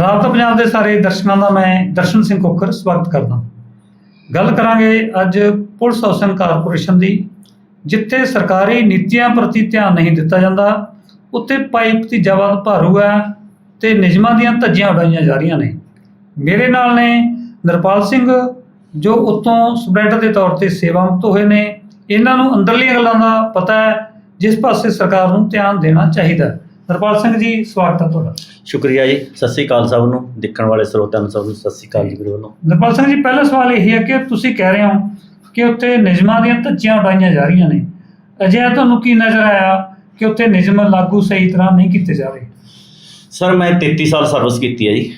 ਰਾਬਤਾ ਪੰਜਾਬ ਦੇ ਸਾਰੇ ਦਰਸ਼ਕਾਂ ਦਾ ਮੈਂ ਦਰਸ਼ਨ ਸਿੰਘ ਕੋਕਰ ਸਵਾਗਤ ਕਰਦਾ ਗੱਲ ਕਰਾਂਗੇ ਅੱਜ ਪੁਲਿਸ ਹਾਊਸਿੰਗ ਕਾਰਪੋਰੇਸ਼ਨ ਦੀ, ਜਿੱਥੇ ਸਰਕਾਰੀ ਨੀਤੀਆਂ ਪ੍ਰਤੀ ਧਿਆਨ ਨਹੀਂ ਦਿੱਤਾ ਜਾਂਦਾ, ਉੱਥੇ ਪਾਈਪ ਦੀ ਜਵਾਬ ਭਾਰੂ ਹੈ ਤੇ ਨਿਯਮਾਂ ਦੀਆਂ ਧੱਜੀਆਂ ਉਡਾਈਆਂ ਜਾ ਰਹੀਆਂ ਨੇ। ਮੇਰੇ ਨਾਲ ਨੇ ਨਰਪਾਲ ਸਿੰਘ, ਜੋ ਉਤੋਂ ਸਬਰੇਟਰ ਦੇ ਤੌਰ ਤੇ ਸੇਵਾ ਮੁਕਤ ਹੋਏ ਨੇ। ਇਹਨਾਂ ਨੂੰ ਅੰਦਰਲੀਆਂ ਗੱਲਾਂ ਦਾ ਪਤਾ ਹੈ, ਜਿਸ ਪਾਸੇ ਸਰਕਾਰ ਨੂੰ ਧਿਆਨ ਦੇਣਾ ਚਾਹੀਦਾ ਹੈ। ਨਰਪਾਲ ਸਿੰਘ ਜੀ ਸਵਾਗਤ ਹੈ ਤੁਹਾਡਾ। ਸ਼ੁਕਰੀਆ ਜੀ ਸਤਿ ਸ੍ਰੀ ਅਕਾਲ ਸਭ ਨੂੰ ਦੇਖਣ ਵਾਲੇ ਸਰੋਤਿਆਂ ਨੂੰ ਸਭ ਨੂੰ ਸਤਿ ਸ੍ਰੀ ਅਕਾਲ ਜੀ ਮੇਰੇ ਵੱਲੋਂ। ਨਰਪਾਲ ਸਿੰਘ ਜੀ ਪਹਿਲਾ ਸਵਾਲ ਇਹ ਹੈ ਕਿ ਤੁਸੀਂ ਕਹਿ ਰਹੇ ਹੋ ਕਿ ਉੱਥੇ ਨਿਯਮਾਂ ਦੀਆਂ ਧੱਜੀਆਂ ਉਡਾਈਆਂ ਜਾ ਰਹੀਆਂ ਨੇ। ਅਜਿਹਾ ਤੁਹਾਨੂੰ ਕੀ ਨਜ਼ਰ ਆਇਆ ਕਿ ਉੱਥੇ ਨਿਯਮ ਲਾਗੂ ਸਹੀ ਤਰ੍ਹਾਂ ਨਹੀਂ ਕੀਤੇ ਜਾ ਰਹੇ? ਸਰ ਮੈਂ 33 ਸਾਲ ਸਰਵਿਸ ਕੀਤੀ ਹੈ ਜੀ।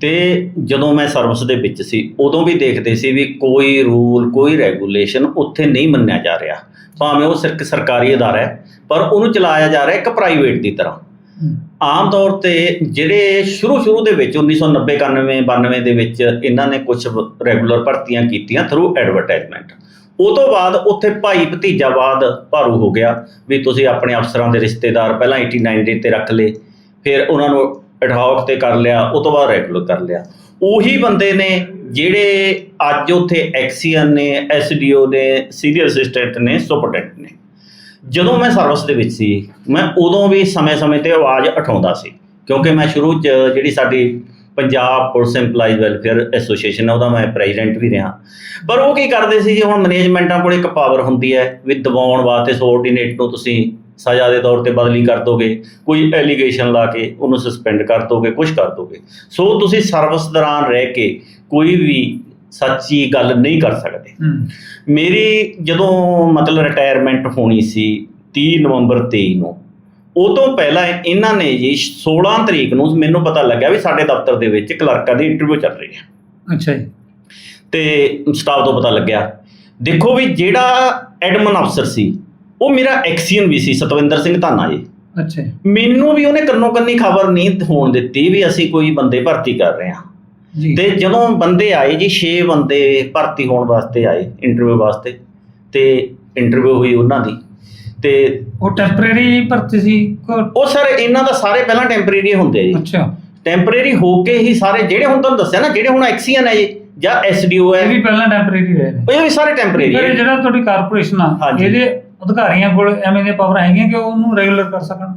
ਤੇ ਜਦੋਂ ਮੈਂ ਸਰਵਿਸ ਦੇ ਵਿੱਚ ਸੀ ਉਦੋਂ ਵੀ ਦੇਖਦੇ ਸੀ ਵੀ ਕੋਈ ਰੂਲ ਕੋਈ ਰੈਗੂਲੇਸ਼ਨ ਉੱਥੇ ਨਹੀਂ ਮੰਨਿਆ ਜਾ ਰਿਹਾ। ਭਾਵੇਂ ਉਹ ਸਿਰਫ ਸਰਕਾਰੀ ਅਦਾਰਾ ਹੈ ਪਰ ਉਹਨੂੰ ਚਲਾਇਆ ਜਾ ਰਿਹਾ ਇੱਕ ਪ੍ਰਾਈਵੇਟ ਦੀ ਤਰ੍ਹਾਂ। ਆਮ ਤੌਰ ਤੇ ਜਿਹੜੇ ਸ਼ੁਰੂ ਸ਼ੁਰੂ ਦੇ ਵਿੱਚ 1990 91 92 ਦੇ ਵਿੱਚ ਇਹਨਾਂ ਨੇ ਕੁਝ ਰੈਗੂਲਰ ਭਰਤੀਆਂ ਕੀਤੀਆਂ ਥਰੂ ਐਡਵਰਟਾਈਜ਼ਮੈਂਟ ਉਹ ਤੋਂ ਬਾਅਦ ਉੱਥੇ ਭਾਈ ਭਤੀਜਾਵਾਦ ਭਾਰੂ ਹੋ ਗਿਆ ਵੀ ਤੁਸੀਂ ਆਪਣੇ ਅਫਸਰਾਂ ਦੇ ਰਿਸ਼ਤੇਦਾਰ ਪਹਿਲਾਂ 89 ਦੇ ਤੇ ਰੱਖ ਲਏ, ਫਿਰ ਉਹਨਾਂ ਨੂੰ ਐਡਹੌਕ ਤੇ ਕਰ ਲਿਆ, ਉਹ ਤੋਂ ਬਾਅਦ ਰੈਗੂਲਰ ਕਰ ਲਿਆ। ਉਹੀ ਬੰਦੇ ਨੇ ਜਿਹੜੇ ਅੱਜ ਉੱਥੇ ਐਕਸੀਅਨ ਨੇ ਐਸਡੀਓ ਨੇ ਸੀਨੀਅਰ ਅਸਿਸਟੈਂਟ ਨੇ, ਸੁਪਰਡੈਂਟ ਨੇ। ਜਦੋਂ ਮੈਂ ਸਰਵਿਸ ਦੇ ਵਿੱਚ ਸੀ, ਮੈਂ ਉਦੋਂ ਵੀ ਸਮੇਂ-ਸਮੇਂ ਤੇ ਆਵਾਜ਼ ਉਠਾਉਂਦਾ ਸੀ, ਕਿਉਂਕਿ ਮੈਂ ਸ਼ੁਰੂ 'ਚ ਜਿਹੜੀ ਸਾਡੀ Punjab police EMPLOYEES welfare association ਹੈ ਉਹਦਾ ਮੈਂ ਪ੍ਰੈਜ਼ੀਡੈਂਟ ਵੀ ਰਿਹਾ। ਪਰ ਉਹ ਕੀ ਕਰਦੇ ਸੀ ਜੀ, ਹੁਣ ਮੈਨੇਜਮੈਂਟਾਂ ਕੋਲ ਇੱਕ ਪਾਵਰ ਹੁੰਦੀ ਹੈ ਵੀ ਦਬਾਉਣ ਵਾਸਤੇ ਸਬੋਰਡੀਨੇਟ ਨੂੰ ਤੁਸੀਂ ਸਜ਼ਾ ਦੇ ਤੌਰ ਤੇ ਬਦਲੀ ਕਰ ਦੋਗੇ, ਕੋਈ ਐਲੀਗੇਸ਼ਨ ਲਾ ਕੇ ਉਹਨੂੰ ਸਸਪੈਂਡ ਕਰ ਦੋਗੇ ਕੁਝ ਕਰ ਦੋਗੇ। ਸੋ ਤੁਸੀਂ ਸਰਵਿਸ ਦੌਰਾਨ ਰਹਿ ਕੇ ਕੋਈ ਵੀ ਸੱਚੀ ਗੱਲ ਨਹੀਂ ਕਰ ਸਕਦੇ। ਮੇਰੀ ਜਦੋਂ ਮਤਲਬ ਰਿਟਾਇਰਮੈਂਟ ਹੋਣੀ ਸੀ 30 ਨਵੰਬਰ 23 ਨੂੰ ਉਹ ਤੋਂ ਪਹਿਲਾਂ ਇਹਨਾਂ ਨੇ ਜੀ 16 ਤਰੀਕ ਨੂੰ ਮੈਨੂੰ ਪਤਾ ਲੱਗਿਆ ਵੀ ਸਾਡੇ ਦਫ਼ਤਰ ਦੇ ਵਿੱਚ ਕਲਰਕਾਂ ਦੀ ਇੰਟਰਵਿਊ ਚੱਲ ਰਹੀ ਹੈ। ਅੱਛਾ ਜੀ। ਤੇ ਸਟਾਫ ਤੋਂ ਪਤਾ ਲੱਗਿਆ ਦੇਖੋ ਵੀ ਜਿਹੜਾ ਐਡਮਨ ਅਫਸਰ ਸੀ ਉਹ ਮੇਰਾ ਐਕਸੀਅਨ ਵੀ ਸੀ ਸਤਵਿੰਦਰ ਸਿੰਘ ਧਾਨਾ ਜੀ। ਅੱਛਾ ਮੈਨੂੰ ਵੀ ਉਹਨੇ ਕੰਨੋ ਕੰਨੀ ਖਬਰ ਨਹੀਂ ਹੋਣ ਦਿੱਤੀ ਵੀ ਅਸੀਂ ਕੋਈ ਬੰਦੇ ਭਰਤੀ ਕਰ ਰਹੇ ਹਾਂ। ਤੇ ਜਦੋਂ ਬੰਦੇ ਆਏ ਜੀ 6 ਬੰਦੇ ਭਰਤੀ ਹੋਣ ਵਾਸਤੇ ਆਏ ਇੰਟਰਵਿਊ ਵਾਸਤੇ ਤੇ ਇੰਟਰਵਿਊ ਹੋਈ ਉਹਨਾਂ ਦੀ ਤੇ ਉਹ ਟੈਂਪਰੇਰੀ ਭਰਤੀ ਸੀ ਉਹ ਸਰ ਇਹਨਾਂ ਦਾ ਸਾਰੇ ਪਹਿਲਾਂ ਟੈਂਪਰੇਰੀ ਹੁੰਦੇ ਆ ਜੀ। ਅੱਛਾ। ਟੈਂਪਰੇਰੀ ਹੋ ਕੇ ਹੀ ਸਾਰੇ ਜਿਹੜੇ ਹੁਣ ਤੁਹਾਨੂੰ ਦੱਸਿਆ ਨਾ ਜਿਹੜੇ ਹੁਣ ਐਕਸੀਅਨ ਹੈ ਜੀ ਜਾਂ ਐਸਡੀਓ ਹੈ। ਇਹ ਵੀ ਪਹਿਲਾਂ ਟੈਂਪਰੇਰੀ ਰਹੇ ਨੇ। ਇਹ ਵੀ ਸਾਰੇ ਟੈਂਪਰੇਰੀ ਹੈ ਜਿਹੜਾ ਤੁਹਾਡੀ ਕਾਰਪੋਰੇਸ਼ਨ ਆ। ਇਹਦੇ ਅਧਿਕਾਰੀਆਂ ਕੋਲ ਐਵੇਂ ਦੀਆਂ ਪਾਵਰ ਹੈਗੀਆਂ ਕਿ ਉਹ ਉਹਨੂੰ ਰੈਗੂਲਰ ਕਰ ਸਕਣ?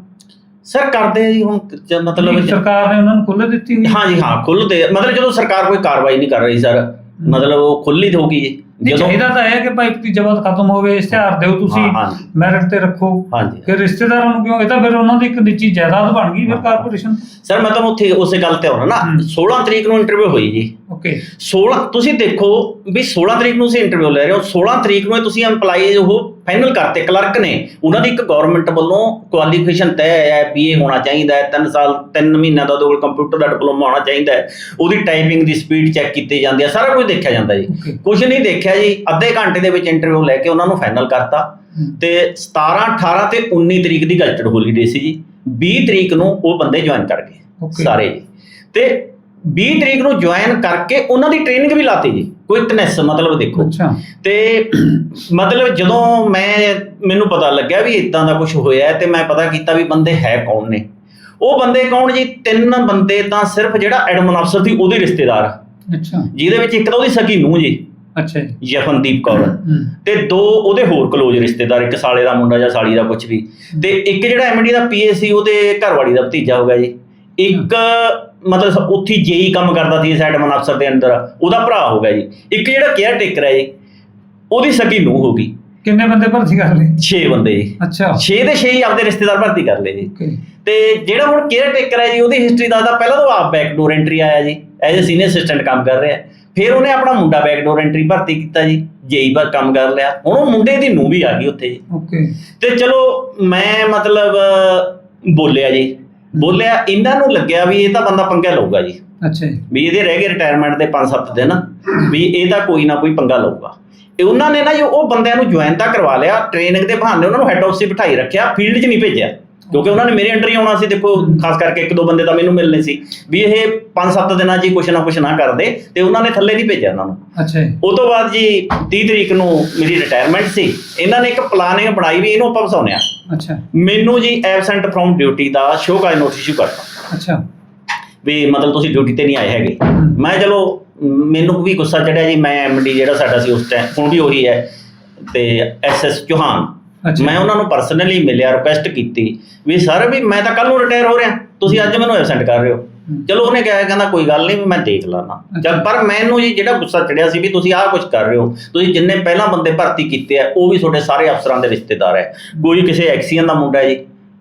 ਸਰ ਕਰਦੇ ਆ ਜੀ ਹੁਣ ਜ- ਮਤਲਬ ਨਹੀਂ, ਸਰਕਾਰ ਨੇ ਉਹਨਾਂ ਨੂੰ ਖੁੱਲ੍ਹ ਦਿੱਤੀ ਹੋਈ ਹੈ। ਹਾਂ ਜੀ ਹਾਂ ਖੁੱਲਦੇ ਮਤਲਬ ਜਦੋਂ ਸਰਕਾਰ ਕੋਈ ਕਾਰਵਾਈ ਨਹੀਂ ਕਰ ਰਹੀ ਸਰ ਮਤਲਬ ਉਹ ਖੁੱਲੀ ਹੋਗੀ ਨਹੀਂ ਚਾਹੀਦਾ ਤਾਂ ਹੈ ਕਿ ਭਾਈ ਭਤੀਜਾਵਾਦ ਖਤਮ ਹੋਵੇ ਇਸ਼ਤਿਹਾਰ ਦਿਓ ਤੁਸੀਂ ਹਾਂ, ਹਾਂ। ਮੈਰਿਟ ਤੇ ਰੱਖੋ। ਹਾਂਜੀ ਫਿਰ ਰਿਸ਼ਤੇਦਾਰਾਂ ਨੂੰ ਕਿਉਂ? ਇਹ ਤਾਂ ਫਿਰ ਉਹਨਾਂ ਦੀ ਇੱਕ ਨਿੱਜੀ ਜਾਇਦਾਦ ਬਣ ਗਈ ਫਿਰ ਕਾਰਪੋਰੇਸ਼ਨ ਸਰ ਮੈਂ ਤਾਂ ਉੱਥੇ ਉਸੇ ਗੱਲ ਤੇ ਆਉਣਾ ਨਾ। ਹਮ। 16 ਤਰੀਕ ਨੂੰ ਇੰਟਰਵਿਊ ਹੋਈ ਜੀ। ਓਕੇ 16 ਤੁਸੀਂ ਦੇਖੋ ਵੀ 16 ਤਰੀਕ ਨੂੰ ਤੁਸੀਂ ਇੰਟਰਵਿਊ ਲੈ ਰਹੇ ਹੋ 16 ਤਰੀਕ ਨੂੰ ਤੁਸੀਂ EMPLOYEE ਉਹ ਫਾਈਨਲ ਕਰਤੇ ਕਲਰਕ ਨੇ। ਉਹਨਾਂ ਦੀ ਇੱਕ ਗਵਰਨਮੈਂਟ ਵੱਲੋਂ ਕੁਆਲੀਫਿਕੇਸ਼ਨ ਤੈਅ ਹੈ ਬੀਏ ਹੋਣਾ ਚਾਹੀਦਾ ਹੈ 3 ਸਾਲ 3 ਮਹੀਨਿਆਂ ਦਾ ਉਹਦੇ ਕੋਲ ਕੰਪਿਊਟਰ ਦਾ ਡਿਪਲੋਮਾ ਹੋਣਾ ਚਾਹੀਦਾ ਹੈ ਉਹਦੀ ਟਾਈਪਿੰਗ ਦੀ ਸਪੀਡ ਚੈੱਕ ਕੀਤੀ ਜਾਂਦੀ ਹੈ ਸਾਰਾ ਕੁਝ ਦੇਖਿਆ ਜਾਂਦਾ ਜੀ। ਕੁਝ ਨਹੀਂ ਦੇਖਿਆ ਜੀ ਅੱਧੇ ਘੰਟੇ ਦੇ ਵਿੱਚ ਇੰਟਰਵਿਊ ਲੈ ਕੇ ਉਹਨਾਂ ਨੂੰ ਫਾਈਨਲ ਕਰਤਾ। ਤੇ 17 18 ਤੇ 19 ਤਰੀਕ ਦੀ ਗਜ਼ਟਡ ਹੋਲੀਡੇ ਸੀ ਜੀ। 20 ਤਰੀਕ ਨੂੰ ਉਹ ਬੰਦੇ ਜੁਆਇਨ ਕਰ ਗਏ ਸਾਰੇ ਜੀ। ਤੇ 20 ਤਰੀਕ ਨੂੰ ਜੁਆਇਨ ਕਰਕੇ ਉਹਨਾਂ ਦੀ ਟ੍ਰੇਨਿੰਗ ਵੀ ਲਾਤੀ ਜੀ ਕੋਈ ਤਨੈਸ ਮਤਲਬ ਦੇਖੋ। ਅੱਛਾ। ਤੇ ਮਤਲਬ ਜਦੋਂ ਮੈਂ ਮੈਨੂੰ ਪਤਾ ਲੱਗਿਆ ਵੀ ਇਦਾਂ ਦਾ ਕੁਝ ਹੋਇਆ ਤੇ ਮੈਂ ਪਤਾ ਕੀਤਾ ਵੀ ਬੰਦੇ ਹੈ ਕੌਣ ਨੇ। ਉਹ ਬੰਦੇ ਕੌਣ ਜੀ? ਤਿੰਨ ਬੰਦੇ ਤਾਂ ਸਿਰਫ ਜਿਹੜਾ ਐਡਮਨ ਅਫਸਰ ਸੀ ਉਹਦੇ ਰਿਸ਼ਤੇਦਾਰ। ਅੱਛਾ। ਜਿਹਦੇ ਵਿੱਚ ਇੱਕ ਤਾਂ ਉਹਦੀ ਸਕੀ ਨੂੰਹ ਜੀ। ਅੱਛਾ ਜੀ। ਯਫਨਦੀਪ ਕੌਰ। ਤੇ ਦੋ ਉਹਦੇ ਹੋਰ ਕਲੋਜ਼ ਰਿਸ਼ਤੇਦਾਰ ਇੱਕ ਸਾਲੇ ਦਾ ਮੁੰਡਾ ਜਾਂ ਸਾਲੀ ਦਾ ਕੁਝ ਵੀ। ਤੇ ਇੱਕ ਜਿਹੜਾ ਐਮਡੀ ਦਾ ਪੀਏ ਸੀ ਉਹਦੇ ਘਰਵਾਲੀ ਦਾ ਭਤੀਜਾ ਹੋ ਗਿਆ ਜੀ। ਇੱਕ ਮਤਲਬ ਉੱਥੇ ਜੇਈ ਕੰਮ ਕਰਦਾ ਸੀ ਐਡਮਨ ਅਫਸਰ ਦੇ ਅੰਦਰ। ਉਹਦਾ ਭਰਾ ਹੋ ਗਿਆ ਜੀ। ਇੱਕ ਜਿਹੜਾ ਕੇਅਰ ਟੇਕਰ ਹੈ ਜੀ ਉਹਦੀ ਸਕੀ ਨੂੰ ਹੋ ਗਈ। ਕਿੰਨੇ ਬੰਦੇ ਭਰਤੀ ਕਰ ਲਏ 6 ਬੰਦੇ। ਜੀ ਅੱਛਾ। 6 ਦੇ 6 ਹੀ ਆਪਦੇ ਰਿਸ਼ਤੇਦਾਰ ਭਰਤੀ ਕਰ ਲਏ ਜੀ। ਤੇ ਜਿਹੜਾ ਹੁਣ ਕੇਅਰ ਟੇਕਰ ਹੈ ਜੀ ਉਹਦੀ ਹਿਸਟਰੀ ਦੱਸਦਾ ਪਹਿਲਾਂ ਤਾਂ ਆਪ ਬੈਕਡੋਰ ਐਂਟਰੀ ਆਇਆ ਜੀ। ਐਜ਼ ਅ ਸੀਨੀਅਰ ਅਸਿਸਟੈਂਟ ਕੰਮ ਕਰ ਰਿਹਾ। ਫਿਰ ਉਹਨੇ ਆਪਣਾ ਮੁੰਡਾ ਬੈਕਡੋਰ ਐਂਟਰੀ ਭਰਤੀ ਕੀਤਾ ਜੀ। ਜੇਈ ਪਰ ਕੰਮ ਕਰ ਲਿਆ। ਹੁਣ ਉਹ ਮੁੰਡੇ ਦੀ ਨੂੰ ਵੀ ਆ ਗਈ ਉੱਥੇ ਜੀ। ਓਕੇ। ਤੇ ਚਲੋ ਮੈਂ ਮਤਲਬ ਬੋਲਿਆ ਜੀ। ਬੋਲਿਆ ਇਹਨਾਂ ਨੂੰ ਲੱਗਿਆ ਵੀ ਇਹ ਤਾਂ ਬੰਦਾ ਪੰਗਾ ਲਊਗਾ ਜੀ। ਅੱਛਾ ਜੀ। ਵੀ ਇਹਦੇ ਰਹਿ ਗਏ ਰਿਟਾਇਰਮੈਂਟ ਦੇ 5-7 ਦਿਨ ਵੀ ਇਹ ਤਾਂ ਕੋਈ ਨਾ ਕੋਈ ਪੰਗਾ ਲਊਗਾ। ਇਹ ਉਹਨਾਂ ਨੇ ਨਾ ਜੋ ਉਹ ਬੰਦਿਆਂ ਨੂੰ ਜੁਆਇਨ ਤਾਂ ਕਰਵਾ ਲਿਆ ਟ੍ਰੇਨਿੰਗ ਦੇ ਬਹਾਨੇ ਉਹਨਾਂ ਨੂੰ ਹੈੱਡ ਆਫਿਸ ਬਿਠਾਈ ਰੱਖਿਆ ਫੀਲਡ 'ਚ ਨਹੀਂ ਭੇਜਿਆ। ਕਿਉਂਕਿ ਉਹਨਾਂ ਨੇ ਮੇਰੇ ਅੰਡਰ ਹੀ ਆਉਣਾ ਸੀ ਦੇਖੋ ਖਾਸ ਕਰਕੇ ਇੱਕ ਦੋ ਬੰਦੇ ਤਾਂ ਮੈਨੂੰ ਮਿਲਨੇ ਸੀ ਵੀ ਇਹ 5-7 ਦਿਨਾਂ ਹੀ ਕੁਛ ਨਾ ਕੁਛ ਨਾ ਕਰਦੇ ਤੇ ਉਹਨਾਂ ਨੇ ਥੱਲੇ ਨਹੀਂ ਭੇਜਿਆ ਉਹਨਾਂ ਨੂੰ। ਅੱਛਾ ਜੀ। ਉਹ ਤੋਂ ਬਾਅਦ ਜੀ 30 ਤਰੀਕ ਨੂੰ ਮੇਰੀ ਰਿਟਾਇਰਮੈਂਟ ਸੀ ਇਹਨਾਂ ਨੇ ਇੱਕ ਪਲਾਨਿੰਗ ਬਣਾਈ ਵੀ ਇਹਨੂੰ ਆਪਾਂ ਵਸਾਉਂਦੇ ਆ। ਅੱਛਾ। ਮੈਨੂੰ ਜੀ ਐਬਸੈਂਟ ਫਰੋਮ ਡਿਊਟੀ ਦਾ ਸ਼ੋਅ ਕਾਜ਼ ਨੋਟਿਸ ਇਸ਼ੂ ਕਰਤਾ। ਅੱਛਾ। ਵੀ ਮਤਲਬ ਤੁਸੀਂ ਡਿਊਟੀ ਤੇ ਨਹੀਂ ਆਏ ਹੈਗੇ। ਮੈਂ ਚਲੋ ਮੈਨੂੰ ਵੀ ਗੁੱਸਾ ਚੜਿਆ ਜੀ ਮੈਂ ਐਮਡੀ ਜਿਹੜਾ ਸਾਡਾ ਸੀ ਉਸ ਟਾਈਮ ਹੁਣ ਵੀ ਉਹੀ ਹੈ ਤੇ ਐਸਐਸ ਚੌਹਾਨ। ਮੈਂ ਉਹਨਾਂ ਨੂੰ ਪਰਸਨਲੀ ਮਿਲਿਆ ਰਿਕੁਐਸਟ ਕੀਤੀ ਵੀ ਸਰ ਵੀ ਮੈਂ ਤਾਂ ਕੱਲ ਨੂੰ ਰਿਟਾਇਰ ਹੋ ਰਿਹਾ ਤੁਸੀਂ ਅੱਜ ਮੈਨੂੰ ਐਬਸੈਂਟ ਕਰ ਰਹੇ ਹੋ। ਚਲੋ ਉਹਨੇ ਕਿਹਾ ਕਹਿੰਦਾ ਕੋਈ ਗੱਲ ਨਹੀਂ ਮੈਂ ਦੇਖ ਲਾਣਾ। ਚਲ ਪਰ ਮੈਨੂੰ ਜੀ ਜਿਹੜਾ ਗੁੱਸਾ ਚੜਿਆ ਸੀ ਵੀ ਤੁਸੀਂ ਆਹ ਕੁਝ ਕਰ ਰਹੇ ਹੋ ਤੁਸੀਂ ਜਿੰਨੇ ਪਹਿਲਾਂ ਬੰਦੇ ਭਰਤੀ ਕੀਤੇ ਆ ਉਹ ਵੀ ਤੁਹਾਡੇ ਸਾਰੇ ਅਫਸਰਾਂ ਦੇ ਰਿਸ਼ਤੇਦਾਰ ਹੈ ਕੋਈ ਕਿਸੇ ਐਕਸੀਅਨ ਦਾ ਮੁੰਡਾ ਜੀ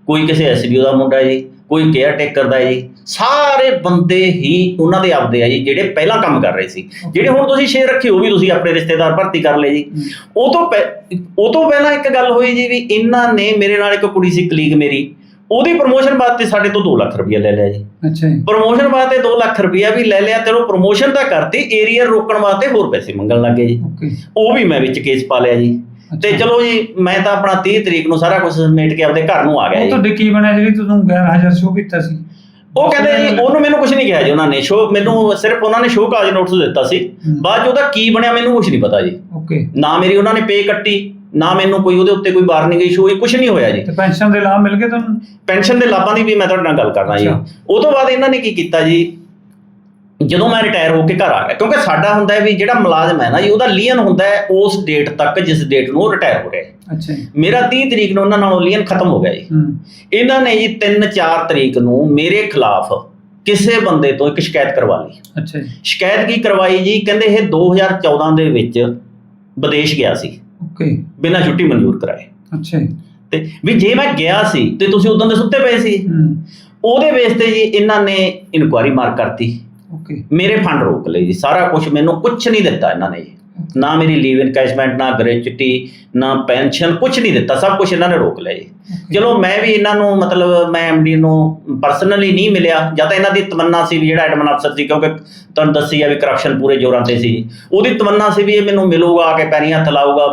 ਕੋਈ ਕਿਸੇ ਐਸਡੀਓ ਦਾ ਮੁੰਡਾ ਜੀ ਕੋਈ ਕੇਅਰ ਟੇਕਰ ਦਾ ਜੀ ਸਾਰੇ ਬੰਦੇ ਹੀ ਉਹਨਾਂ ਦੇ ਆਪਦੇ ਆ ਜੀ ਜਿਹੜੇ ਪਹਿਲਾਂ ਕੰਮ ਕਰ ਰਹੇ ਸੀ। ਜਿਹੜੇ ਹੁਣ ਤੁਸੀਂ ਸ਼ੇਅਰ ਰੱਖੇ ਉਹ ਵੀ ਤੁਸੀਂ ਆਪਣੇ ਰਿਸ਼ਤੇਦਾਰ ਭਰਤੀ ਕਰ ਲਏ ਜੀ। ਉਹ ਤੋਂ ਉਹ ਤੋਂ ਪਹਿਲਾਂ ਇੱਕ ਗੱਲ ਹੋਈ ਜੀ ਵੀ ਇਹਨਾਂ ਨੇ ਮੇਰੇ ਨਾਲ ਇੱਕ ਕੁੜੀ ਸੀ ਕਲੀਗ ਮੇਰੀ। ਉਹਦੀ ਪ੍ਰੋਮੋਸ਼ਨ ਵਾਸਤੇ ਸਾਡੇ ਤੋਂ 2 ਲੱਖ ਰੁਪਇਆ ਲੈ ਲਿਆ ਜੀ। ਅੱਛਾ ਜੀ। ਪ੍ਰੋਮੋਸ਼ਨ ਵਾਸਤੇ 2 ਲੱਖ ਰੁਪਇਆ ਵੀ ਲੈ ਲਿਆ ਤੇ ਉਹ ਪ੍ਰੋਮੋਸ਼ਨ ਤਾਂ ਕਰਤੀ ਏਰੀਆ ਰੋਕਣ ਵਾਸਤੇ ਹੋਰ ਪੈਸੇ ਮੰਗਣ ਲੱਗੇ ਜੀ। ਉਹ ਵੀ ਮੈਂ ਵਿੱਚ ਕੇਸ ਪਾ ਲਿਆ ਜੀ। ਤੇ। ਚਲੋ ਜੀ ਮੈਂ ਤਾਂ ਆਪਣਾ 30 ਤਰੀਕ ਨੂੰ ਸਾਰਾ ਕੁਝ ਸਮੇਟ ਕੇ ਆਪਦੇ ਘਰ ਨੂੰ ਆ ਗਿਆ ਜੀ। ਤੁਹਾਡੇ ਕੀ ਬਣਿਆ ਜਿਹੜੀ ਤੁਹਾਨੂੰ ਗੈਰ ਹਾਜ਼ਰ ਸ਼ੋ ਕੀਤਾ ਸੀ? ਉਹ ਕਹਿੰਦੇ ਜੀ ਉਹਨੂੰ ਮੈਨੂੰ ਕੁਝ ਨਹੀਂ ਕਿਹਾ ਜੀ ਉਹਨਾਂ ਨੇ ਸ਼ੋ ਮੈਨੂੰ ਸਿਰਫ ਉਹਨਾਂ ਨੇ ਸ਼ੋਅ ਕਾਜ ਨੋਟਿਸ ਦਿੱਤਾ ਸੀ। ਬਾਅਦ ਚ ਉਹਦਾ ਕੀ ਬਣਿਆ ਮੈਨੂੰ ਕੁਝ ਨਹੀਂ ਪਤਾ ਜੀ। ਓਕੇ। ਨਾ ਮੇਰੀ ਉਹਨਾਂ ਨੇ ਪੇ ਕੱਟੀ ਨਾ ਮੈਨੂੰ ਕੋਈ ਉਹਦੇ ਉੱਤੇ ਕੋਈ ਵਾਰਨਿੰਗ ਇਸ਼ੂ ਹੋਈ ਕੁਝ ਨਹੀਂ ਹੋਇਆ ਜੀ। ਤੇ ਪੈਨਸ਼ਨ ਦੇ ਲਾਭ ਮਿਲ ਗਏ ਤੁਹਾਨੂੰ? ਪੈਨਸ਼ਨ ਦੇ ਲਾਭਾਂ ਦੀ ਵੀ ਮੈਂ ਤੁਹਾਡੇ ਨਾਲ ਗੱਲ ਕਰਨਾ ਜੀ। ਉਹ ਤੋਂ ਬਾਅਦ ਇਹਨਾਂ ਨੇ ਕੀ ਕੀਤਾ ਜੀ? ਜਦੋਂ ਮੈਂ ਰਿਟਾਇਰ ਹੋ ਕੇ ਘਰ ਆ ਗਿਆ ਕਿਉਂਕਿ ਸਾਡਾ ਹੁੰਦਾ ਹੈ ਵੀ ਜਿਹੜਾ ਮੁਲਾਜ਼ਮ ਹੈ ਨਾ ਜੀ ਉਹਦਾ ਲੀਅਨ ਹੁੰਦਾ ਹੈ ਉਸ ਡੇਟ ਤੱਕ ਜਿਸ ਡੇਟ ਨੂੰ ਉਹ ਰਿਟਾਇਰ ਹੋ ਰਿਹਾ ਹੈ। ਅੱਛਾ ਮੇਰਾ 30 ਤਰੀਕ ਨੂੰ ਉਹਨਾਂ ਨਾਲੋਂ ਲੀਅਨ ਖਤਮ ਹੋ ਗਿਆ ਜੀ। ਇਹਨਾਂ ਨੇ ਜੀ 3-4 ਤਰੀਕ ਨੂੰ ਮੇਰੇ ਖਿਲਾਫ ਕਿਸੇ ਬੰਦੇ ਤੋਂ ਇੱਕ ਸ਼ਿਕਾਇਤ ਕਰਵਾ ਲਈ। ਅੱਛਾ ਜੀ। ਸ਼ਿਕਾਇਤ ਕੀ ਕਰਵਾਈ ਜੀ? ਕਹਿੰਦੇ ਇਹ 2014 ਦੇ ਵਿੱਚ ਵਿਦੇਸ਼ ਗਿਆ ਸੀ। ਓਕੇ। ਬਿਨਾਂ ਛੁੱਟੀ ਮਨਜ਼ੂਰ ਕਰਾਏ। ਅੱਛਾ ਤੇ ਵੀ ਜੇ ਮੈਂ ਗਿਆ ਸੀ ਤੇ ਤੁਸੀਂ ਉਦੋਂ ਦੇ ਸੁੱਤੇ ਪਏ ਸੀ। ਉਹਦੇ ਬੇਸ ਤੇ ਜੀ ਇਹਨਾਂ ਨੇ ਇਨਕੁਆਰੀ ਮਾਰ ਕਰਤੀ। ਓਕੇ। ਮੇਰੇ ਫੰਡ ਰੋਕ ਲਏ ਜੀ। ਸਾਰਾ ਕੁਝ ਮੈਨੂੰ ਕੁਝ ਨਹੀਂ ਦਿੱਤਾ ਇਹਨਾਂ ਨੇ ਜੀ। ਨਾ ਮੇਰੀ ਲੀਵ ਇਨਕੈਸ਼ਮੈਂਟ ਨਾ ਗ੍ਰੈਚੁਇਟੀ ਨਾ ਪੈਨਸ਼ਨ ਕੁਝ ਨਹੀਂ ਦਿੱਤਾ, ਸਭ ਕੁਝ ਇਹਨਾਂ ਨੇ ਰੋਕ ਲਿਆ ਜੀ। ਚਲੋ ਮੈਂ ਵੀ ਇਹਨਾਂ ਨੂੰ ਮਤਲਬ ਮੈਂ ਐਮਡੀ ਨੂੰ ਪਰਸਨਲੀ ਨਹੀਂ ਮਿਲਿਆ, ਜਾਂ ਤਾਂ ਇਹਨਾਂ ਦੀ ਤਮੰਨਾ ਸੀ ਵੀ ਜਿਹੜਾ ਐਡਮਨ ਅਫਸਰ ਸੀ, ਕਿਉਂਕਿ ਤੁਹਾਨੂੰ ਦੱਸੀ ਆ ਵੀ ਕਰਪਸ਼ਨ ਪੂਰੇ ਜ਼ੋਰਾਂ ਤੇ ਸੀ। ਉਹਦੀ ਤਮੰਨਾ ਸੀ ਵੀ ਇਹ ਮੈਨੂੰ ਮਿਲੂਗਾ, ਆ ਕੇ ਪੈਰੀਂ ਹੱਥ ਲਾਊਗਾ,